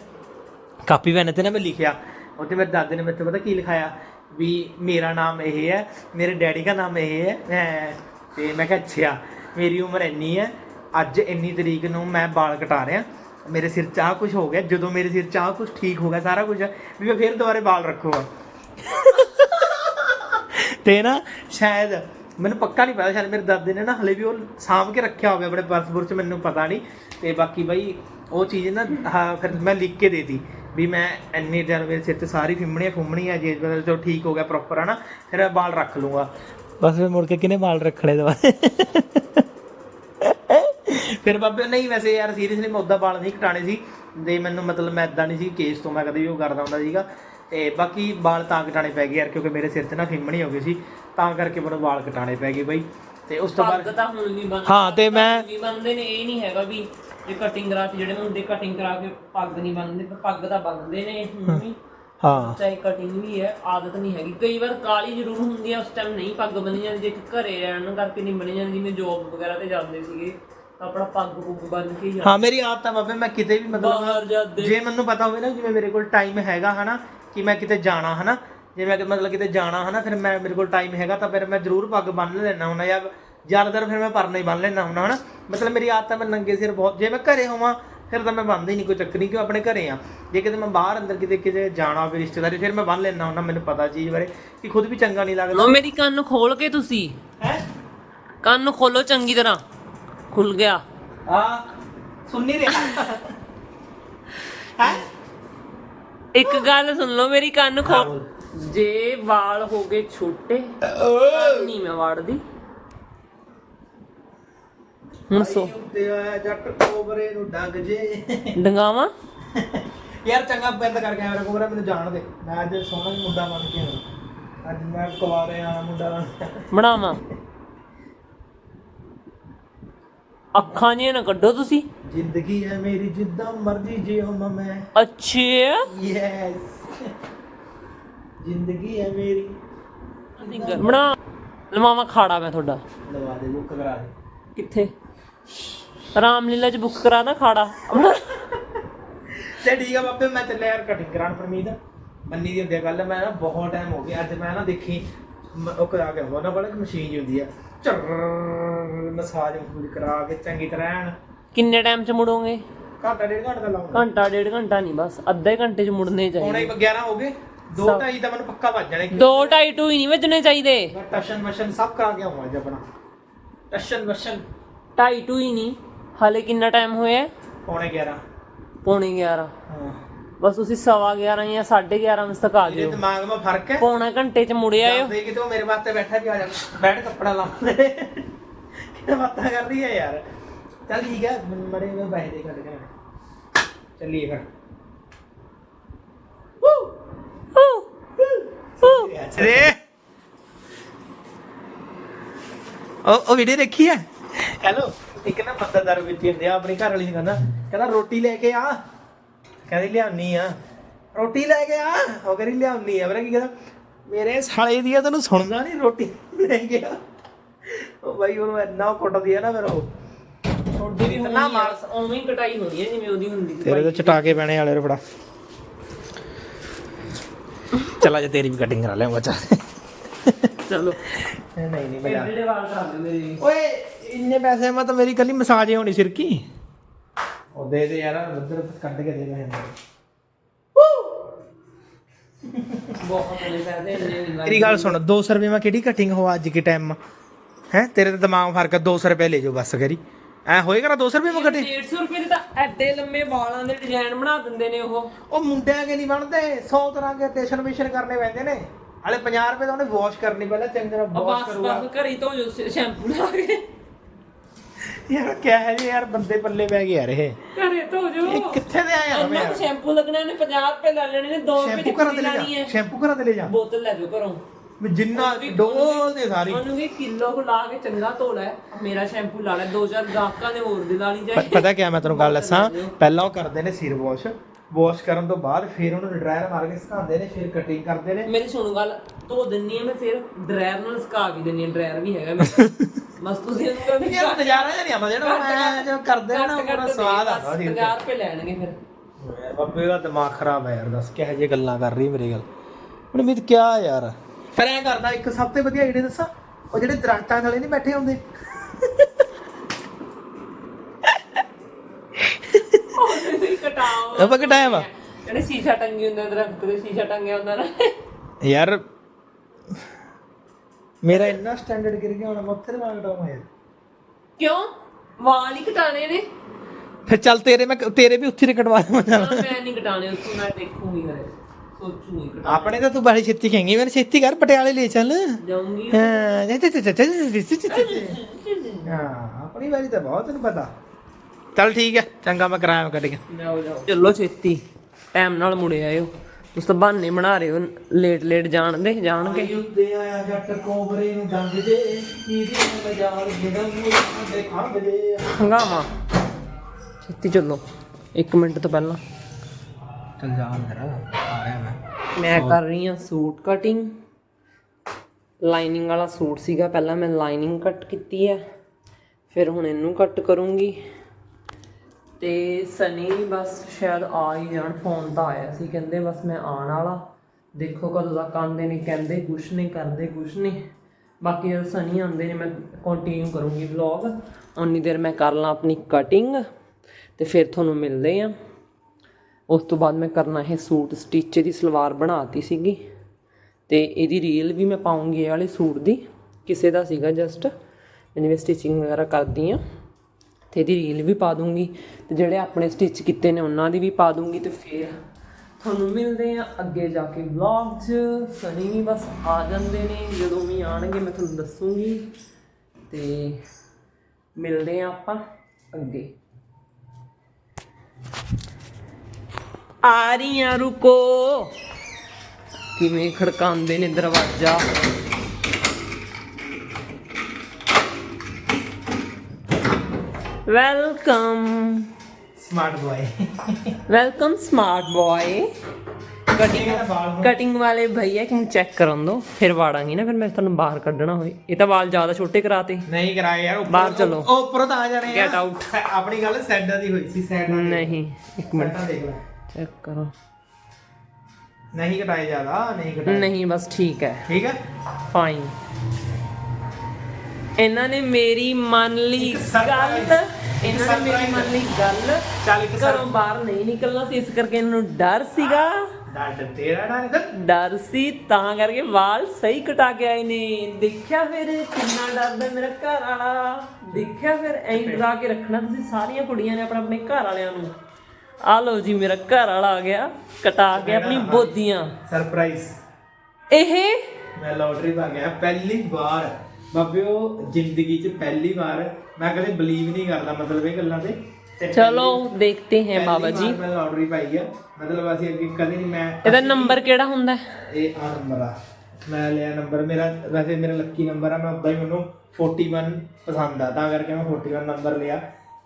ਕਾਪੀ ਪੈਨ ਤੇ ਨਾ ਮੈਂ ਲਿਖਿਆ। ਉੱਤੇ ਮੇਰੇ ਦਾਦੇ ਨੇ ਮੇਰੇ ਤੋਂ ਪਤਾ ਕੀ ਲਿਖਾਇਆ? ਵੀ ਮੇਰਾ ਨਾਮ ਇਹ ਹੈ, ਮੇਰੇ ਡੈਡੀ ਦਾ ਨਾਮ ਇਹ ਹੈ ਮੈਂ ਤੇ ਮੈਂ ਕਿਹਾ, ਅੱਛਾ, ਮੇਰੀ ਉਮਰ ਇੰਨੀ ਹੈ, ਅੱਜ ਇੰਨੀ ਤਰੀਕ ਨੂੰ ਮੈਂ ਵਾਲ ਕਟਾ ਰਿਹਾ। ਮੇਰੇ ਸਿਰ 'ਚ ਆਹ ਕੁਝ ਹੋ ਗਿਆ, ਜਦੋਂ ਮੇਰੇ ਸਿਰ 'ਚ ਆਹ ਕੁਝ ਠੀਕ ਹੋ ਗਿਆ, ਸਾਰਾ ਕੁਝ ਵੀ ਮੈਂ ਫਿਰ ਦੁਬਾਰੇ ਵਾਲ ਰੱਖੂਗਾ। ਤੇ ਨਾ, ਸ਼ਾਇਦ ਮੈਨੂੰ ਪੱਕਾ ਨਹੀਂ ਪਤਾ, ਸ਼ਾਇਦ ਮੇਰੇ ਦਾਦੇ ਨੇ ਨਾ ਹਲੇ ਵੀ ਉਹ ਸਾਂਭ ਕੇ ਰੱਖਿਆ ਹੋਵੇ, ਆਪਣੇ ਪਰਸ ਪੁਰਸ 'ਚ ਮੈਨੂੰ ਪਤਾ ਨਹੀਂ। ਤੇ ਬਾਕੀ ਬਾਈ ਉਹ ਚੀਜ਼ ਨਾ ਹਾਂ ਫਿਰ ਮੈਂ ਲਿਖ ਕੇ ਦੇਤੀ ਵੀ ਮੈਂ ਇੰਨੇ ਦਿਨ ਮੇਰੇ ਸਿਰ ਤੇ ਸਾਰੀ ਫਿੰਮਣੀਆਂ ਫੁੰਮਣੀਆਂ ਜੇ ਜਦੋਂ ਠੀਕ ਹੋ ਗਿਆ ਪ੍ਰੋਪਰ ਹੈ ਨਾ ਫਿਰ ਮੈਂ ਵਾਲ ਰੱਖ ਲੂੰਗਾ। ਬਸ ਫਿਰ ਮੁੜ ਕੇ ਕਿਨੇ ਵਾਲ ਰੱਖਣੇ ਦੁਬਾਰੇ ਫਿਰ ਬਾਬੇ ਨਹੀਂ ਵੈਸੇ ਯਾਰ ਸੀਰੀਅਸਲੀ ਮੈਂ ਉਦਾਂ ਵਾਲ ਨਹੀਂ ਕਟਾਣੇ ਸੀ ਤੇ ਮੈਨੂੰ ਮਤਲਬ ਮੈਂ ਇਦਾਂ ਨਹੀਂ ਸੀ ਕੇਸ ਤੋਂ ਮੈਂ ਕਦੇ ਵੀ ਉਹ ਕਰਦਾ ਹੁੰਦਾ ਸੀਗਾ। ਤੇ ਬਾਕੀ ਵਾਲ ਤਾਂ ਕਟਾਣੇ ਪੈ ਗਏ ਯਾਰ ਕਿਉਂਕਿ ਮੇਰੇ ਸਿਰ 'ਚ ਨਾ ਫਿੰਮਣੀ ਹੋ ਗਈ ਸੀ ਤਾਂ ਕਰਕੇ ਮੈਨੂੰ ਵਾਲ ਕਟਾਣੇ ਪੈ ਗਏ ਬਈ। ਤੇ ਉਸ ਤੋਂ ਬਾਅਦ ਪੱਗ ਤਾਂ ਹੁਣ ਵੀ ਬੰਦ ਹਾਂ ਤੇ ਮੈਂ ਵੀ ਬੰਨਦੇ ਨੇ ਇਹ ਨਹੀਂ ਹੈਗਾ ਵੀ ਜੇ ਕਟਿੰਗ ਕਰਾ ਕੇ ਜਿਹੜੇ ਮੁੰਡੇ ਕਟਿੰਗ ਕਰਾ ਕੇ ਪੱਗ ਨਹੀਂ ਬੰਨਦੇ ਪਰ ਪੱਗ ਤਾਂ ਬੰਨਦੇ ਨੇ ਹੁਣ ਵੀ। ਹਾਂ। ਚਾਹੇ ਕਟਿੰਗ ਵੀ ਹੈ ਆਦਤ ਨਹੀਂ ਹੈਗੀ। ਕਈ ਵਾਰ ਕਾਲੀ ਜ਼ਰੂਰ ਹੁੰਦੀ ਹੈ ਉਸ ਟਾਈਮ ਨਹੀਂ ਪੱਗ ਬੰਨੀ ਜਾਂਦੀ। ਜੇ ਘਰੇ ਰਹਿਣ ਕਰਕੇ ਨਹੀਂ ਬਣੀ ਜਾਂਦੀ ਜਿਵੇਂ ਜੋਬ ਵਗੈਰਾ ਤੇ ਜਾਂਦੇ ਸੀਗੇ ਤਾਂ ਆਪਣਾ ਪੱਗ ਪੁੱਗ ਬੰਨ ਕੇ ਹੀ ਹਾਂ ਮੇਰੀ ਆਦਤ ਆ ਬਾਬੇ ਮੈਂ ਕਿਤੇ ਵੀ ਮਤਲਬ ਬਾਹਰ ਜਾਂਦੇ। ਜੇ ਮੈਨੂੰ ਪਤਾ ਹੋਵੇ ਨਾ ਜਿਵੇਂ ਮੇਰੇ ਕੋਲ ਟਾਈਮ ਹੈਗਾ ਹਨਾ ਕਿ ਮੈਂ ਕਿਤੇ ਜਾਣਾ ਹਨਾ ਜੇ ਮੈਂ ਮਤਲਬ ਕਿਤੇ ਜਾਣਾ ਹਨਾ ਫਿਰ ਮੈਂ ਮੇਰੇ ਕੋਲ ਟਾਈਮ ਹੈਗਾ ਤਾਂ ਫਿਰ ਮੈਂ ਜ਼ਰੂਰ ਪੱਗ ਬੰਨ ਲੈਣਾ ਹੁੰਦਾ ਜਾਂ ਜ਼ਿਆਦਾਤਰ ਫਿਰ ਮੈਂ ਪਰਨਾ ਹੀ ਬੰਨ ਲੈਣਾ ਹੁੰਦਾ ਹਨਾ। ਮਤਲਬ ਮੇਰੀ ਆਦਤ ਆ ਮੈਂ ਨੰਗੇ ਸਿਰ ਬਹੁਤ ਜੇ ਮੈਂ ਘਰੇ ਹੋਵਾਂ ਫਿਰ ਤਾਂ ਮੈਂ ਬੰਨਦਾ ਹੀ ਨਹੀਂ ਕੋਈ ਚੱਕਰ ਨਹੀਂ ਕਿਉਂ ਆਪਣੇ ਘਰੇ ਆ। ਜੇ ਕਿਤੇ ਮੈਂ ਬਾਹਰ ਅੰਦਰ ਕਿਤੇ ਕਿਤੇ ਜਾਣਾ ਹੋਵੇ ਰਿਸ਼ਤੇਦਾਰੀ ਫਿਰ ਮੈਂ ਬੰਨ ਲੈਣਾ ਹੁੰਦਾ ਮੈਨੂੰ ਪਤਾ ਚੀਜ਼ ਬਾਰੇ ਕਿ ਖੁਦ ਵੀ ਚੰਗਾ ਨਹੀਂ ਲੱਗਦਾ। ਲੋ ਮੇਰੀ ਕੰਨ ਖੋਲ ਕੇ ਤੁਸੀਂ। ਹੈ? ਕੰਨ ਖੋਲੋ ਚੰਗੀ ਤਰ੍ਹਾਂ। ਖੁੱਲ ਗਿਆ। ਆ ਸੁਣ ਨਹੀਂ ਰਿਹਾ ਹੈ? ਇੱਕ ਗੱਲ ਸੁਣ ਲਓ ਮੇਰੀ ਕੰਨ ਖੋਲ ਜੇ ਵਾਲ ਹੋ ਗਏ ਛੋਟੇ ਨਹੀਂ ਮੈਂ ਵਾੜਦੀ। ਹੁਣ ਸੋ। ਉੱਤੇ ਆਇਆ ਜੱਟ ਕੋਬਰੇ ਨੂੰ ਡੰਗ ਜੇ। ਡੰਗਾਵਾ? ਯਾਰ ਚੰਗਾ ਬੰਦ ਕਰ ਕੈਮਰਾ ਕੋਬਰਾ ਮੈਨੂੰ ਜਾਣ ਦੇ। ਮੈਂ ਅੱਜ ਸੋਹਣਾ ਮੁੰਡਾ ਬਣ ਕੇ ਆਇਆ ਅੱਜ ਮੈਂ ਕੁਆਰੇ ਆ ਮੁੰਡਾ ਬਣ। ਬਣਾਵਾ। ਅੱਖਾਂ ਜਿਹੀਆਂ ਨਾ ਕੱਢੋ ਤੁਸੀਂ। ਜ਼ਿੰਦਗੀ ਹੈ ਮੇਰੀ ਜਿੱਦਾਂ ਮਰਜ਼ੀ ਜਿਉ ਮੈਂ ਅੱਛਾ। ਯੈਸ ਜ਼ਿੰਦਗੀ ਹੈ ਮੇਰੀ। ਬਣਾ ਲਵਾਵਾ ਖਾੜਾ ਮੈਂ ਤੁਹਾਡਾ। ਲਵਾ ਦੇ ਲੁੱਕ ਕਰਾ ਦੇ। ਕਿੱਥੇ? ਰਾਮਲੀਲਾ ਚ ਬੁੱਕ ਕਰਾ ਨਾ ਖਾੜਾ। ਤੇ ਠੀਕ ਆ ਬਾਬੇ ਮੈਂ ਚੱਲਿਆ ਯਾਰ ਕਟਿੰਗ ਕਰਾਉਣ ਪਰਮੀਤ। ਮੰਨੀ ਦੀ ਹੁੰਦੀ ਆ ਗੱਲ ਮੈਂ ਨਾ ਬਹੁਤ ਟਾਈਮ ਹੋ ਗਿਆ। ਅੱਜ ਮੈਂ ਨਾ ਦੇਖੀ ਮ- ਉਹ ਕਰਾ ਕੇ ਉਹਨਾਂ ਕੋਲ ਇੱਕ ਮਸ਼ੀਨ ਜੀ ਹੁੰਦੀ ਆ। ਚਰ ਮਸਾਜ ਮਸੂਜ ਕਰਾ ਕੇ ਚੰਗੀ ਤਰ੍ਹਾਂ ਐਨ। ਕਿੰਨੇ ਟਾਈਮ ਚ ਮੁੜੋਗੇ? ਘੰਟਾ ਡੇਢ ਘੰਟਾ ਦਾ ਲਾਉਂਗਾ। ਘੰਟਾ ਡੇਢ ਘੰਟਾ ਨਹੀਂ ਬਸ ਅੱਧੇ ਘੰਟੇ ਚ ਮੁੜਨੇ ਹੁਣੇ ਚਾਹੀਦੇ ਹੀ 11 ਹੋ ਗਏ। ਦੋ ਢਾਈ ਤਾਂ ਮੈਨੂੰ ਪੱਕਾ ਵੱਜ ਜਾਣੇ ਦੋ ਢਾਈ ਟੂ ਹੀ ਨਹੀਂ ਵੱਜਣੇ ਚਾਹੀਦੇ। ਮੈਂ ਟਸ਼ਨ ਮਸ਼ਨ ਸਭ ਕਰਾ ਕੇ ਆਉਂਗਾ ਅੱਜ ਆਪਣਾ। ਟਸ਼ਨ ਮਸ਼ਨ ਢਾਈ ਟੂ ਹੀ ਨਹੀਂ ਹਾਲੇ ਕਿੰਨਾ ਟਾਈਮ ਹੋਇਆ? ਪੌਣੇ 11 ਪੌਣੇ 11 ਹਾਂ। ਬਸ ਤੁਸੀਂ ਸਵਾ 11 ਜਾਂ 11:30 ਵਜੇ ਤੱਕ ਆ ਇਹਦੇ ਜਿਓ। ਦਿਮਾਗ 'ਮਾ ਫ਼ਰਕ ਹੈ? ਪੌਣਾ ਘੰਟੇ ਚ ਮੁੜ ਆਇਓ। ਜਾਂਦੇ ਕਿਤੇ ਉਹ ਮੇਰੇ ਵਾਸਤੇ ਬੈਠਾ ਵੀ ਆ ਜਾ ਬੈਠ ਕੱਪੜਾ ਲਾਉਂਦੇ ਕਿਹਨੇ ਬਾਤਾਂ ਕਰ ਰਹੀ ਹੈ ਯਾਰ। ਚੱਲ ਠੀਕ ਹੈ ਮੜੇ ਮੈਂ ਬੈਠ ਦੇ ਕੱਢ ਕੇ ਚੱਲੀਏ ਫਿਰ। ਅਰੇ। ਉਹ ਉਹ ਵੀਡੀਓ ਦੇਖੀ ਹੈ? ਹੈਲੋ ਇੱਕ ਨਾ ਬੰਦਾ ਦਰ ਵਿੱਚ ਹੁੰਦੇ ਆ ਆਪਣੀ ਘਰ ਵਾਲੀ ਨੂੰ ਕਹਿੰਦਾ ਕਹਿੰਦਾ ਰੋਟੀ ਲੈ ਕੇ ਆ। ਕਹਿੰਦੀ ਲਿਆਉਣੀ ਆ। ਰੋਟੀ ਲੈ ਕੇ ਆ। ਉਹ ਕਹਿੰਦੀ ਲਿਆਉਣੀ ਆ। ਮੇਰਾ ਕੀ ਕਹਿੰਦਾ ਮੇਰੇ ਸਾਲੇ ਦੀ ਆ ਤੈਨੂੰ ਸੁਣਦਾ ਨਹੀਂ ਰੋਟੀ ਲੈ ਕੇ ਆ। ਉਹ ਬਾਈ ਉਹਨੂੰ ਇੰਨਾ ਕੁੱਟਦੀ ਆ ਨਾ ਫਿਰ ਉਹ। ਵੀ ਉਵੇਂ ਹੀ ਕਟਾਈ ਹੋਣੀ ਹੈ ਜਿਵੇਂ ਉਹਦੀ ਹੁੰਦੀ। ਸੀ ਤੇਰੇ ਤਾਂ ਚਟਾਕੇ ਪੈਣੇ ਵਾਲੇ ਰਫੜਾ चला जा तेरी भी कटिंग करा लेंगे बच्चा चलो नहीं नहीं बजा ओए इतने पैसे में तो मेरी कली ਉਹ ਦੇ ਤੇਰੀ ਗੱਲ ਸੁਣ 200 ਰੁਪਏ ਮੈਂ ਕਿਹੜੀ ਕਟਿੰਗ ਹੋ ਅੱਜ ਕੇ ਟਾਈਮ ਹੈ ਤੇਰੇ ਤੇ ਦਿਮਾਗ ਫ਼ਰਕ 200 ਰੁਪਏ ਲੈ ਜਾਓ ਬਸ ਕਰੀ ਐ ਹੋਏਗਾ ਨਾ 200 ਰੁਪਏ ਮੈਂ ਕਟੇ 150 ਰੁਪਏ ਦੇ ਤਾਂ ਐਡੇ ਲੰਮੇ ਵਾਲਾਂ ਦੇ ਡਿਜ਼ਾਈਨ ਬਣਾ ਦਿੰਦੇ ਨੇ ਉਹ। ਉਹ ਮੁੰਡਿਆਂ ਕੇ ਨਹੀਂ ਬਣਦੇ 100 ਤਰ੍ਹਾਂ ਦੇ ਟੇਸ਼ਨ ਮਿਸ਼ਨ ਕਰਨੇ ਪੈਂਦੇ ਨੇ। ਹਲੇ 50 ਰੁਪਏ ਤਾਂ ਉਹਨੇ ਵਾਸ਼ ਕਰਨੀ ਪਹਿਲਾਂ ਚੰਗੀ ਤਰ੍ਹਾਂ ਵਾਸ਼ ਬਸ ਕਰੂਗਾ। ਬਸ ਘਰੇ ਧੋ ਜੋ ਸ਼ੈਂਪੂ ਲਾ ਕੇ। ਯਾਰ ਕਿਆ ਹੈ ਜੀ ਯਾਰ ਬੰਦੇ ਪੱਲੇ ਪੈ ਗਏ ਯਾਰ ਇਹ। ਘਰੇ ਧੋ ਜੋ। ਇਹ ਕਿੱਥੇ ਦੇ ਯਾਰ ਇੰਨਾ ਕੁ ਸ਼ੈਂਪੂ ਲੱਗਣਾ ਨੇ 50 ਰੁਪਏ ਲੈ ਲੈਣੇ ਨੇ 2 ਰੁਪਏ ਦੀ ਸ਼ੈਂਪੂ ਕੁੜੀ ਤੇ ਲੈ ਲਾਣੀ ਹੈ। ਸ਼ੈਂਪੂ ਕਰਾਂ ਤੇ ਲੈ ਜਾ। ਬੋਤਲ ਲੈ ਜਾਓ ਘਰੋਂ। ਵੀ ਜਿੰਨਾ ਡੋਲ ਦੇ ਸਾਰੀ। ਉਹਨੂੰ ਵੀ ਕਿਲੋ ਕੁ ਲਾ ਕੇ ਚੰਗਾ ਧੋ ਲੈ ਮੇਰਾ ਸ਼ੈਂਪੂ ਲਾ ਲੈ ਦੋ ਚਾਰ ਗਾਹਕਾਂ ਦੇ ਹੋਰ ਦੇ ਲਾ ਲਈ ਪ- ਜਾਏ ਪਤਾ ਕਿਆ ਮੈਂ ਤੈਨੂੰ ਗੱਲ ਦੱਸਾਂ। ਪਹਿਲਾਂ ਉਹ ਕਰਦੇ ਨੇ ਸਿਰ ਵਾਸ਼ ਵਾਸ਼ ਕਰਨ ਤੋਂ ਬਾਅਦ ਫਿਰ ਉਹਨੂੰ ਡਰਾਇਰ ਮਾਰ ਕੇ ਸੁਕਾਉਂਦੇ ਨੇ ਫਿਰ ਕਟਿੰਗ ਕਰਦੇ ਨੇ। ਮੇਰੀ ਸੁਣੋ ਗੱਲ ਧੋ ਦਿੰਨੀ ਆ ਮੈਂ ਫਿਰ ਡਰਾਇਰ ਨਾਲ ਸੁਕਾ ਵੀ ਦਿੰਨੀ ਆ ਡਰਾਇਰ ਵੀ ਹੈਗਾ ਮੇਰੇ। ਕੋਲ। ਬਸ ਤੁਸੀਂ ਇਹਨੂੰ ਕਹੋ ਵੀ ਯਾਰ ਨਜ਼ਾਰਾ ਜਿਹਾ ਨਹੀਂ ਆਉਂਦਾ ਜਿਹੜਾ ਮੈਂ ਜੋ ਕਰਦੇ ਨੇ ਨਾ ਉਹਦਾ ਸਵਾਦ ਆਉਂਦਾ 50 ਰੁਪਏ ਲੈਣਗੇ ਫਿਰ। ਯਾਰ ਬੱਬੇ ਦਾ ਦਿਮਾਗ ਖਰਾਬ ਹੈ ਯਾਰ ਦੱਸ ਕਿਹੋ ਜਿਹੀ ਗੱਲਾਂ ਕਰ ਰਹੀ ਮੇਰੇ ਗੱਲ। ਹੁਣ ਮਿੱਤ ਕਿਆ ਯਾਰ? ਫਿਰ ਐ ਕਰਦਾ ਇੱਕ ਸਭ ਤੋਂ ਵਧੀਆ ਆਈਡੀਆ ਦੱਸਾਂ? ਉਹ ਜਿਹੜੇ ਦਰਖਤਾਂ ਥਲੇ ਨਹੀਂ ਬੈਠੇ ਹੁੰਦੇ। ਉਹ ਤੁਸੀਂ ਕਟਾਓ ਆਪਾਂ ਘਟਾਇਆ ਵਾ। ਜਿਹੜੇ ਸ਼ੀਸ਼ਾ ਟੰਗੀ ਹੁੰਦਾ ਦਰਖਤ ਦੇ ਸ਼ੀਸ਼ਾ ਟੰਗਿਆ ਹੁੰਦਾ ਨਾ ਯਾਰ ਮੇਰਾ ਇੰਨਾ ਸਟੈਂਡਰਡ ਗਿਰ ਗਿਆ ਹੁਣ ਮੈਂ ਉੱਥੇ ਦਿਮਾਗ ਯਾਰ। ਕਿਉਂ? ਵਾਲ ਹੀ ਕਟਾਣੇ ਨੇ। ਫਿਰ ਚੱਲ ਤੇਰੇ ਮੈਂ ਤੇਰੇ ਵੀ ਉੱਥੇ ਹੀ ਕਟਵਾ ਦੇਵਾਂ ਚੱਲ। ਮੈਂ ਨਹੀਂ ਕਟਾਣੇ ਉਸ ਤੋਂ ਮੈਂ ਦੇਖੂਗੀ ਹਰੇ ਆਪਣੇ ਤਾਂ ਤੂੰ ਬੜੀ ਛੇਤੀ ਕਹਿੰਗੀ ਮੈਨੂੰ ਛੇਤੀ ਕਰ ਪਟਿਆਲੇ ਲੈ ਚੱਲ। ਜਾਉਂਗੀ ਹਾਂ ਆਪਣੀ ਵਾਰੀ ਤਾਂ ਬਹੁਤ ਚੱਲ ਠੀਕ ਹੈ ਚੰਗਾ ਮੈਂ ਕਰਾਇਆ ਕੱਢ ਕੇ ਚੱਲੋ ਛੇਤੀ ਟਾਈਮ ਨਾਲ ਮੁੜੇ ਆਇਓ। ਉਸ ਤੋਂ ਬਹਾਨੇ ਬਣਾ ਰਹੇ ਹੋ ਲੇਟ ਲੇਟ ਜਾਣ ਦੇ ਜਾਣਗੇ ਯੁੱਧੇ ਹੰਗਾਮਾ ਛੇਤੀ ਚੱਲੋ 1 ਮਿੰਟ ਤੋਂ ਪਹਿਲਾਂ। ਚੱਲ ਜਾ ਅੰਦਰ ਆ ਰਿਹਾ ਮੈਂ। ਮੈਂ ਕਰ ਰਹੀ ਹਾਂ ਸੂਟ ਕਟਿੰਗ ਲਾਈਨਿੰਗ ਵਾਲਾ ਸੂਟ ਸੀਗਾ ਪਹਿਲਾਂ ਮੈਂ ਲਾਈਨਿੰਗ ਕੱਟ ਕੀਤੀ ਹੈ। ਫਿਰ ਹੁਣ ਇਹਨੂੰ ਕੱਟ ਕਰੂੰਗੀ। ਤੇ ਸਨੀ ਬਸ ਸ਼ਾਇਦ ਆ ਹੀ ਜਾਣ ਫੋਨ ਤਾਂ ਆਇਆ ਸੀ ਕਹਿੰਦੇ ਬਸ ਮੈਂ ਆਉਣ ਵਾਲਾ। ਦੇਖੋ ਕਦੋਂ ਤੱਕ ਆਉਂਦੇ ਨੇ ਕਹਿੰਦੇ ਕੁਛ ਨਹੀਂ ਕਰਦੇ ਕੁਛ ਨਹੀਂ। ਬਾਕੀ ਜਦੋਂ ਸਨੀ ਆਉਂਦੇ ਨੇ ਮੈਂ ਕੰਟੀਨਿਊ ਕਰੂੰਗੀ ਵਲੌਗ ਉਨੀ ਦੇਰ ਮੈਂ ਕਰ ਲਾਂ ਆਪਣੀ ਕਟਿੰਗ ਤੇ ਫਿਰ ਤੁਹਾਨੂੰ ਮਿਲਦੇ ਆ ਉਸ ਤੋਂ ਬਾਅਦ ਮੈਂ ਕਰਨਾ ਇਹ ਸੂਟ ਸਟਿਚ ਦੀ ਸਲਵਾਰ ਬਣਾਤੀ ਸੀਗੀ ਤੇ ਇਹਦੀ ਰੀਲ ਵੀ ਮੈਂ ਪਾਉਂਗੀ ਇਹ ਵਾਲੇ ਸੂਟ ਦੀ, ਕਿਸੇ ਦਾ ਸੀਗਾ ਜਸਟ ਜਿਵੇਂ ਸਟਿਚਿੰਗ ਵਗੈਰਾ ਕਰਦੀ ਆ ਤੇ ਇਹਦੀ ਰੀਲ ਵੀ ਪਾ ਦੂੰਗੀ ਤੇ ਜਿਹੜੇ ਆਪਣੇ ਸਟਿਚ ਕੀਤੇ ਨੇ ਉਹਨਾਂ ਦੀ ਵੀ ਪਾ ਦੂੰਗੀ ਤੇ ਫਿਰ ਤੁਹਾਨੂੰ ਮਿਲਦੇ ਆ ਅੱਗੇ ਜਾ ਕੇ ਵਲੌਗ 'ਚ। ਸਨੀ ਵੀ ਬਸ ਆ ਜਾਂਦੇ ਨੇ, ਜਦੋਂ ਵੀ ਆਣਗੇ ਮੈਂ ਤੁਹਾਨੂੰ ਦੱਸੂਗੀ ਤੇ ਮਿਲਦੇ ਆ ਆਪਾਂ ਅੱਗੇ। ਆ ਰਹੀ ਆ ਰੁਕੋ। ਕਿਵੇਂ ਖੜਕਾਉਂਦੇ ਨੇ ਦਰਵਾਜ਼ਾ? Welcome smart boy welcome smart boy cutting cutting ਵਾਲੇ ਭਈਆ ਕਿ ਚੈੱਕ ਕਰਨ ਦੋ। ਫਿਰ ਵਾੜਾਂਗੀ ਨਾ ਫਿਰ ਮੈਂ ਤੁਹਾਨੂੰ ਬਾਹਰ ਕੱਢਣਾ ਹੋਏ ਇਹ ਤਾਂ ਵਾਲ ਜ਼ਿਆਦਾ ਛੋਟੇ ਕਰਾਤੇ। ਨਹੀਂ ਕਰਾਏ ਯਾਰ ਬਾਹਰ ਚਲੋ। ਉਹ ਉੱਪਰੋਂ ਤਾਂ ਆ ਜਾਣੇ ਆ। Get out. ਸੈ- ਆਪਣੀ ਗੱਲ ਸੈਡਾਂ ਦੀ ਹੋਈ ਸੀ ਸੈਡਾਂ ਨਹੀਂ ਇੱਕ ਮਿੰਟ। ਦੇਖ ਲੈ। ਚੈੱਕ ਕਰੋ। ਨਹੀਂ ਕਟਾਏ ਜ਼ਿਆਦਾ ਨਹੀਂ ਕਟਾਏ। ਨਹੀਂ ਬਸ ਠੀਕ ਹੈ। ਠੀਕ ਹੈ? ਫਾਈਨ ਇਹਨਾਂ ਨੇ ਮੇਰੀ ਮੰਨ ਲਈ ਗੱਲ ਇਹਨਾਂ ਨੇ ਮੇਰੀ ਮੰਨ ਲਈ ਗੱਲ ਚੱਲ ਇੱਕ ਘਰੋਂ ਬਾਹਰ ਨਹੀਂ ਨਿਕਲਣਾ ਸੀ ਇਸ ਕਰਕੇ ਇਹਨਾਂ ਨੂੰ ਡਰ ਸੀਗਾ। ਤੇਰਾ ਡਰ ਸੀ ਤਾਂ ਕਰਕੇ ਵਾਲ ਸਹੀ ਕਟਾ ਕੇ ਆਏ ਨੇ। ਦੇਖਿਆ ਫਿਰ ਕਿੰਨਾ ਡਰਦਾ ਮੇਰਾ ਘਰ ਵਾਲਾ। ਦੇਖਿਆ ਫਿਰ ਐਂ ਡਰਾ ਕੇ ਰੱਖਣਾ ਤੁਸੀਂ ਸਾਰੀਆਂ ਕੁੜੀਆਂ ਨੇ ਆਪਣੇ ਆਪਣੇ ਘਰ ਵਾਲਿਆਂ ਨੂੰ। ਆ ਲਓ ਜੀ ਮੇਰਾ ਘਰ ਵਾਲਾ ਆ ਗਿਆ ਕਟਾ ਕੇ ਆਪਣੀ ਬੋਦੀਆਂ। ਸਰਪ੍ਰਾਈਜ਼ ਇਹ? ਮੈਂ ਲੋਟਰੀ ਪਾ ਗਿਆ ਪਹਿਲੀ ਵਾਰ। ਬਾਬਿਓ ਜ਼ਿੰਦਗੀ 'ਚ ਪਹਿਲੀ ਵਾਰ। ਮੈਂ ਕਦੇ ਬਲੀਵ ਨਹੀਂ ਕਰਦਾ ਮਤਲਬ ਇਹ ਗੱਲਾਂ ਤੇ। ਤੇ ਚਲੋ ਦੇਖਤੇ ਹੈ ਪਹਿਲੀ ਬਾਬਾ ਜੀ। ਮੈਂ ਲੋਟਰੀ ਪਾਈ ਆ। ਮਤਲਬ ਅਸੀਂ ਅੱਗੇ ਕਦੇ ਨਹੀਂ ਮੈਂ ਇਹਦਾ ਨੰਬਰ ਕਿਹੜਾ ਹੁੰਦਾ? ਹੈ ਇਹ ਆ ਨੰਬਰ ਆ। ਮੈਂ ਲਿਆ ਨੰਬਰ ਮੇਰਾ ਵੈਸੇ ਮੇਰਾ ਲੱਕੀ ਨੰਬਰ ਆ ਮੈਂ ਉਦਾਂ ਹੀ ਮੈਨੂੰ 41 ਪਸੰਦ ਆ। ਤਾਂ ਕਰਕੇ ਮੈਂ 41 ਨੰਬਰ ਲਿਆ।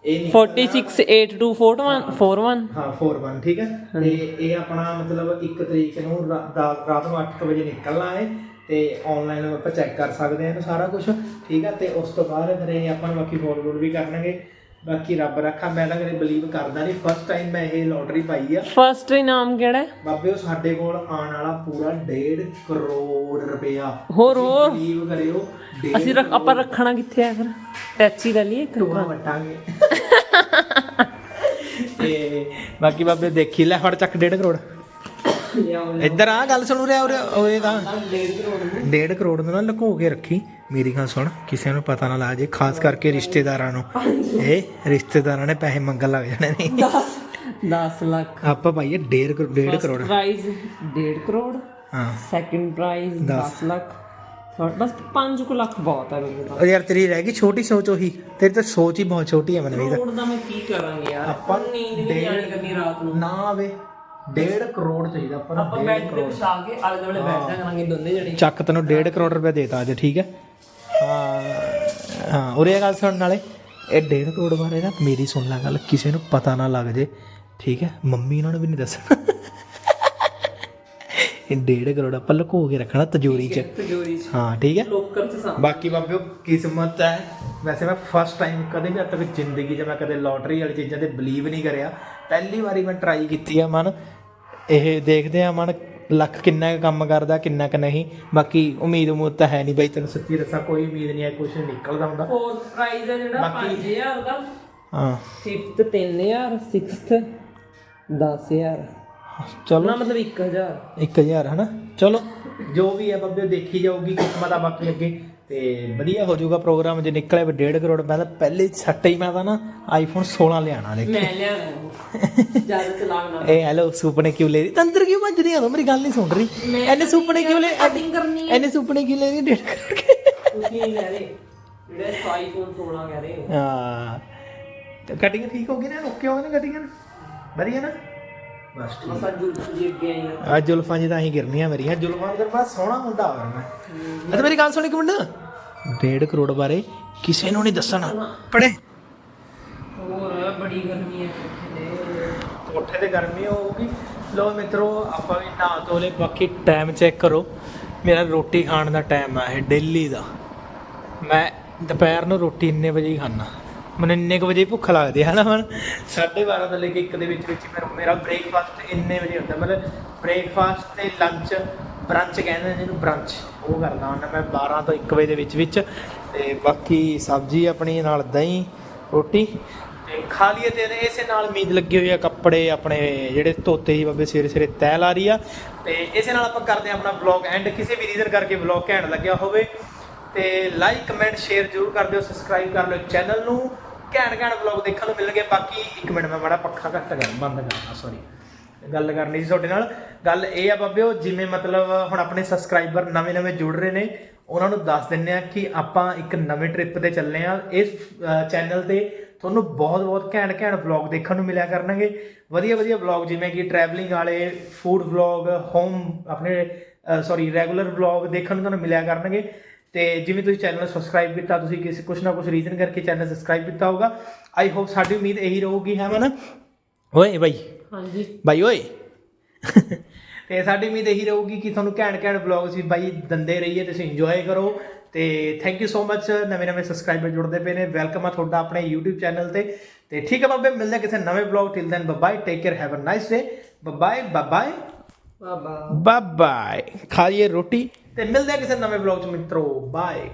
ਇਹ ਨਹੀਂ 46824141 ਹਾਂ 41 ਠੀਕ ਹੈ? ਤੇ ਇਹ ਆਪਣਾ ਮਤਲਬ 1 ਤਰੀਕ ਨੂੰ ਰਾ- ਰਾ- ਰਾਤ ਨੂੰ 8 ਵਜੇ ਨਿਕਲਣਾ ਹੈ ਤੇ ਆਨਲਾਈਨ ਆਪਾਂ ਚੈੱਕ ਕਰ ਸਕਦੇ ਹਾਂ ਇਹਨੂੰ ਸਾਰਾ ਕੁਝ ਠੀਕ ਹੈ? ਤੇ ਉਸ ਤੋਂ ਬਾਅਦ ਫਿਰ ਇਹ ਆਪਾਂ ਨੂੰ ਬਾਕੀ ਫੋਰਵਰਡ ਵੀ ਕਰਨਗੇ। ਬਾਕੀ ਰੱਬ ਰੱਖਾ ਮੈਂ ਤਾਂ ਕਦੇ ਬਲੀਵ ਕਰਦਾ ਨਹੀਂ। ਫਸਟ ਟਾਈਮ ਮੈਂ ਇਹ ਲੋਟਰੀ ਪਾਈ ਆ। ਫਸਟ ਇਨਾਮ ਕਿਹੜਾ ਹੈ? ਬਾਬੇ ਉਹ ਸਾਡੇ ਕੋਲ ਆਉਣ ਵਾਲਾ ਪੂਰਾ 1.5 ਕਰੋੜ ਰੁਪਇਆ। ਹੋਰ ਹੋਰ? ਬਲੀਵ ਕਰਿਓ ਅਸੀਂ ਰੱਖ ਆਪਾਂ ਰੱਖਣਾ ਕਿੱਥੇ ਆ ਫਿਰ? ਟੈਚੀ ਲੈ ਲਈਏ ਇੱਕ ਟੋਆ ਵਟਾਂਗੇ। ਤੇ ਬਾਕੀ ਬਾਬੇ ਦੇਖੀ ਲੈ ਫੜ ਚੱਕ 1.5 ਕਰੋੜ। ਇੱਧਰ ਆ ਗੱਲ ਸੁਣੂ ਰਿਹਾ ਉਰੇ ਤਾਂ। 1.5 ਕਰੋੜ ਨੂੰ ਨਾ ਲੁਕੋ ਕੇ ਰੱਖੀ। ਮੇਰੀ ਗੱਲ ਸੁਣ ਕਿਸੇ ਨੂੰ ਪਤਾ ਨਾ ਲੱਗ ਜੇ ਖਾਸ ਕਰਕੇ ਰਿਸ਼ਤੇਦਾਰਾਂ ਨੂੰ। ਇਹ ਰਿਸ਼ਤੇਦਾਰਾਂ ਨੇ ਪੈਸੇ ਮੰਗਣ ਲੱਗ ਜਾਣੇ ਨੇ। 10 ਲੱਖ। ਆਪਾਂ ਪਾਈਏ 1.5 ਕਰੋੜ 1.5 ਕਰੋੜ। ਪ੍ਰਾਈਜ਼ 1.5 ਕਰੋੜ। ਹਾਂ। Second prize 10 lakh. ਥਰਡ ਬਸ 5 ਕੁ ਲੱਖ ਬਹੁਤ ਹੈ ਮੇਰੇ ਉਹ ਯਾਰ ਤੇਰੀ ਰਹਿ ਗਈ ਛੋਟੀ ਸੋਚ ਉਹੀ। ਤੇਰੀ ਤਾਂ ਸੋਚ ਹੀ ਬਹੁਤ ਛੋਟੀ ਹੈ ਮਨਵੀਰ। ਕਰੋੜ ਦਾ ਮੈਂ ਕੀ ਕਰਾਂਗੇ ਯਾਰ? ਆਪਾਂ ਨੀਂਦ ਨਹੀਂ ਆਣੀ ਕਰਨੀ ਰਾਤ ਨੂੰ। ਨਾ ਆਵੇ 1.5 ਕਰੋੜ ਚਾਹੀਦਾ ਨੂੰ ਆਪਾਂ ਬੈੱਡ ਤੇ ਵਿਛਾ ਕੇ ਆਲੇ ਦੁਆਲੇ ਬੈਠਾ ਕਰਾਂਗੇ ਦੋਨੇ ਜਣੇ। ਚੱਕ ਤੈਨੂੰ 1.5 ਕਰੋੜ ਰੁਪਏ ਦੇਤਾ ਅੱਜ ਠੀਕ ਹੈ? ਹਾਂ ਹਾਂ ਉਰੇ ਇਹ ਗੱਲ ਸੁਣਨ ਨਾਲੇ ਇਹ 1.5 ਕਰੋੜ ਬਾਰੇ ਨਾ ਮੇਰੀ ਸੁਣ ਲੈ ਗੱਲ ਕਿਸੇ ਨੂੰ ਪਤਾ ਨਾ ਲੱਗ ਜੇ ਠੀਕ ਹੈ? ਮੰਮੀ ਇਹਨਾਂ ਨੂੰ ਵੀ ਨਹੀਂ ਦੱਸਣਾ। 1.5 ਕਰੋੜ ਆਪਾਂ ਲੁਕੋ ਕੇ ਰੱਖਣਾ ਤਜੋਰੀ 'ਚ। ਤਿਜੋਰੀ ਚ। ਹਾਂ ਠੀਕ ਹੈ। ਲੋਕਰ ਚ ਸਾਂ ਬਾਕੀ ਬਾਬਿਓ ਕਿਸਮਤ ਹੈ। ਵੈਸੇ ਮੈਂ ਫਸਟ ਟਾਈਮ ਕਦੇ ਵੀ ਅੱਜ ਤੱਕ ਜ਼ਿੰਦਗੀ 'ਚ ਮੈਂ ਕਦੇ ਲੋਟਰੀ ਵਾਲੀ ਚੀਜ਼ਾਂ ਤੇ ਬਲੀਵ ਨਹੀਂ ਕਰਿਆ। ਪਹਿਲੀ ਵਾਰੀ ਮੈਂ ਟਰਾਈ ਕੀਤੀ ਆ ਮਨ ਇਹ ਦੇਖਦੇ ਆ ਮਨ ਲੱਖ ਕਿੰਨਾ ਕੁ ਕੰਮ ਕਰਦਾ ਕਿੰਨਾ ਕੁ ਨਹੀਂ। ਬਾਕੀ ਉਮੀਦ ਉਮੀਦ ਤਾਂ ਹੈ ਨਹੀਂ ਬਈ ਤੈਨੂੰ ਸੱਚੀ ਦੱਸਾਂ ਕੋਈ ਉਮੀਦ ਨਹੀਂ ਹੈ ਕੁਝ ਨਿਕਲਦਾ ਹੁੰਦਾ। ਫੋਰਥ ਪ੍ਰਾਈਜ਼ ਹੈ ਜਿਹੜਾ ਬਾਕੀ- 5000 ਦਾ। ਹਾਂ। ਫਿਫਥ 3000 ਸਿਕਸਥ 10000 ਚਲੋ। ਨਾ ਮਤਲਬ 1000 1000 ਹਨਾ? ਚਲੋ। ਜੋ ਵੀ ਹੈ ਬੱਬੇ ਦੇਖੀ ਜਾਊਗੀ ਕਿਸਮਤ ਆ ਬਾਕੀ ਅੱਗੇ। ਤੇ ਵਧੀਆ ਹੋ ਜਾਊਗਾ ਪ੍ਰੋਗਰਾਮ ਜੇ ਨਿਕਲੇ ਵੀ 1.5 ਕਰੋੜ ਮੈਂ ਤਾਂ ਪਹਿਲੇ ਸੱਟੇ ਹੀ ਮੈਂ ਤਾਂ ਨਾ ਆਈਫੋਨ 16 ਲਿਆਣਾ ਦੇਖ। ਮੈਂ ਲਿਆਣਾ ਜ਼ਿਆਦਾ ਚਲਾਕ ਨਾ। ਇਹ ਹੈਲੋ ਸੁਪਨੇ ਕਿਉਂ ਲੈ ਰਹੀ ਤੰਦਰ ਕਿਉਂ ਭੱਜ ਰਹੀ ਆ ਮੇਰੀ ਗੱਲ ਨਹੀਂ ਸੁਣ ਰਹੀ। ਇਹਨੇ ਸੁਪਨੇ ਕਿਉਂ ਲੈ ਕਟਿੰਗ ਕਰਨੀ ਇਹਨੇ ਸੁਪਨੇ ਕਿਉਂ ਲੈ ਰਹੀ ਡੇਢ ਕਰੋੜ ਕੇ। ਤੁਸੀਂ ਲੈ ਰਹੇ? ਜਿਹੜੇ ਆਈਫੋਨ 16 ਕਹਿ ਰਹੇ ਹੋ। ਹਾਂ। ਤੇ ਕਟਿੰਗ ਠੀਕ ਹੋ ਗਈ ਨਾ? ਓਕੇ ਹੋ ਗਈ ਨਾ ਕਟਿੰਗ ਵਧੀਆ ਨਾ? ਬਸ ਠੀਕ ਮਸਾ ਜੁਲ ਜੀ ਅੱਗੇ ਆਈ ਆ ਆ ਜੁਲਫਾਂ ਜਿਹਾ ਹੀ ਗਿਰਨੀਆਂ ਮੇਰੀਆਂ। ਜੁਲਫਾਂ ਦੇ ਬਾਅਦ ਸੋਹਣਾ ਮੁੰਡਾ ਹੋਇਆ ਮੈਂ। ਅੱਛਾ ਮੇਰੀ ਗੱਲ ਸੁਣ ਇੱਕ ਮਿੰਟ। ਡੇਢ ਕਰੋੜ ਬਾਰੇ ਕਿਸੇ ਨੂੰ ਨਹੀਂ ਦੱਸਣਾ। ਪੜੇ ਹੋਰ ਬੜੀ ਗਰਮੀ ਹੈ ਕੋਠੇ ਤੇ। ਗਰਮੀ ਹੋਊਗੀ। ਲੋ ਮਿੱਤਰੋ ਆਪਾਂ ਵੀ ਨਹਾ ਧੋ ਬਾਕੀ ਟਾਈਮ ਚੈੱਕ ਕਰੋ। ਮੇਰਾ ਰੋਟੀ ਖਾਣ ਦਾ ਟਾਈਮ ਆ ਇਹ ਡੇਲੀ ਦਾ। ਮੈਂ ਦੁਪਹਿਰ ਨੂੰ ਰੋਟੀ ਇੰਨੇ ਵਜੇ ਹੀ ਖਾਣਾ ਮੈਨੂੰ ਇੰਨੇ ਕੁ ਵਜੇ ਹੀ ਭੁੱਖ ਲੱਗਦੀ ਹੈ ਨਾ ਹੁਣ? 12:30 ਤੋਂ ਲੈ ਕੇ 1 ਦੇ ਵਿੱਚ ਵਿੱਚ ਫਿਰ ਮੇਰਾ ਬ੍ਰੇਕਫਾਸਟ ਇੰਨੇ ਵਜੇ ਹੁੰਦਾ, ਮਤਲਬ ਬ੍ਰੇਕਫਾਸਟ ਤੇ ਲੰਚ ਬ੍ਰੰਚ ਕਹਿੰਦੇ ਨੇ ਜਿਹਨੂੰ ਬ੍ਰੰਚ ਉਹ ਕਰਦਾ ਹੁੰਦਾ ਮੈਂ 12 ਤੋਂ 1 ਵਜੇ ਦੇ ਵਿੱਚ ਵਿੱਚ ਤੇ ਬਾਕੀ ਸਬਜ਼ੀ ਆਪਣੀ ਨਾਲ ਦਹੀਂ, ਰੋਟੀ ਤੇ ਖਾ ਲਈਏ ਤੇ ਇਸੇ ਨਾਲ ਉਮੀਦ ਲੱਗੀ ਹੋਈ ਆ, ਕੱਪੜੇ ਆਪਣੇ ਜਿਹੜੇ ਧੋਤੇ ਹੀ ਬਾਬੇ ਸਵੇਰੇ ਸਵੇਰੇ ਤੈਅ ਲਾ ਰਹੀ ਆ ਤੇ ਇਸੇ ਨਾਲ ਆਪਾਂ ਕਰਦੇ ਆ ਆਪਣਾ ਵਲੌਗ ਐਂਡ ਕਿਸੇ ਵੀ ਰੀਜ਼ਨ ਕਰਕੇ ਵਲੌਗ ਘੈਂਟ ਲੱਗਿਆ ਹੋਵੇ ਤੇ ਲਾਈਕ ਕਮੈਂਟ ਸ਼ੇਅਰ ਜ਼ਰੂਰ ਕਰ ਦਿਓ ਸਬਸਕ੍ਰਾਈਬ ਕਰ ਲਿਓ ਚੈਨਲ ਨੂੰ। ਘੈਂਟ ਘੈਂਟ ਵਲੌਗ ਦੇਖਣ ਨੂੰ ਮਿਲਣਗੇ। ਬਾਕੀ ਇੱਕ ਮਿੰਟ ਮੈਂ ਬੜਾ ਪੱਖਾ ਘੱਟ ਕਰ ਬੰਦ ਕਰਨਾ ਸੌਰੀ ਗੱਲ ਕਰਨੀ ਸੀ ਤੁਹਾਡੇ ਨਾਲ। ਗੱਲ ਇਹ ਆ ਬਾਬਿਓ, ਜਿਵੇਂ ਮਤਲਬ ਹੁਣ ਆਪਣੇ ਸਬਸਕ੍ਰਾਈਬਰ ਨਵੇਂ ਨਵੇਂ ਜੁੜ ਰਹੇ ਨੇ, ਉਹਨਾਂ ਨੂੰ ਦੱਸ ਦਿੰਨੇ ਆ ਕਿ ਆਪਾਂ ਇੱਕ ਨਵੇਂ ਟ੍ਰਿਪ ਤੇ ਚੱਲੇ ਆ। ਇਸ ਚੈਨਲ ਤੇ ਤੁਹਾਨੂੰ ਬਹੁਤ ਬਹੁਤ ਘੈਂਟ ਘੈਂਟ ਵਲੌਗ ਦੇਖਣ ਨੂੰ ਮਿਲਿਆ ਕਰਨਗੇ। ਵਧੀਆ ਵਧੀਆ ਵਲੌਗ ਜਿਵੇਂ ਕਿ ਟਰੈਵਲਿੰਗ ਵਾਲੇ ਫੂਡ ਵਲੌਗ ਹੋਮ ਆਪਣੇ ਸੌਰੀ ਰੈਗੂਲਰ ਵਲੌਗ ਦੇਖਣ ਨੂੰ ਤੁਹਾਨੂੰ ਮਿਲਿਆ ਕਰਨਗੇ। ਤੇ ਜਿਵੇਂ ਤੁਸੀਂ ਚੈਨਲ ਨੂੰ ਸਬਸਕ੍ਰਾਈਬ ਕੀਤਾ ਤੁਸੀਂ ਕਿਸੇ ਕੁਛ ਨਾ ਕੁਛ ਰੀਜ਼ਨ ਕਰਕੇ ਚੈਨਲ ਸਬਸਕ੍ਰਾਈਬ ਕੀਤਾ ਹੋਊਗਾ। ਆਈ ਹੋਪ ਸਾਡੀ ਉਮੀਦ ਇਹੀ ਰਹੂਗੀ ਹੈ ਮਨ ਓਏ ਬਾਈ। ਹਾਂਜੀ। ਬਾਈ ਓਏ। ਤੇ ਸਾਡੀ ਉਮੀਦ ਇਹੀ ਰਹੂਗੀ ਕਿ ਤੁਹਾਨੂੰ ਘੈਂਟ ਘੈਂਟ ਵਲੌਗਸ ਵੀ ਬਾਈ ਦੰਦੇ ਰਹੀਏ ਤੁਸੀਂ ਇੰਜੋਏ ਕਰੋ। ਤੇ ਥੈਂਕ ਯੂ ਸੋ ਮੱਚ ਨਵੇਂ ਨਵੇਂ ਸਬਸਕ੍ਰਾਈਬਰ ਜੁੜਦੇ ਪਏ ਨੇ। ਵੈਲਕਮ ਆ ਤੁਹਾਡਾ ਆਪਣੇ YouTube ਚੈਨਲ ਤੇ। ਤੇ ਠੀਕ ਹੈ ਬਾਬੇ ਮਿਲਦੇ ਹਾਂ ਕਿਸੇ ਨਵੇਂ vlog till then bye take care have a nice day bye bye Baba bye bye ਖਾਈਏ ਰੋਟੀ। ਤੇ ਮਿਲਦੇ ਹਾਂ ਕਿਸੇ ਨਵੇਂ ਵਲੌਗ ਚ ਮਿੱਤਰੋ ਬਾਏ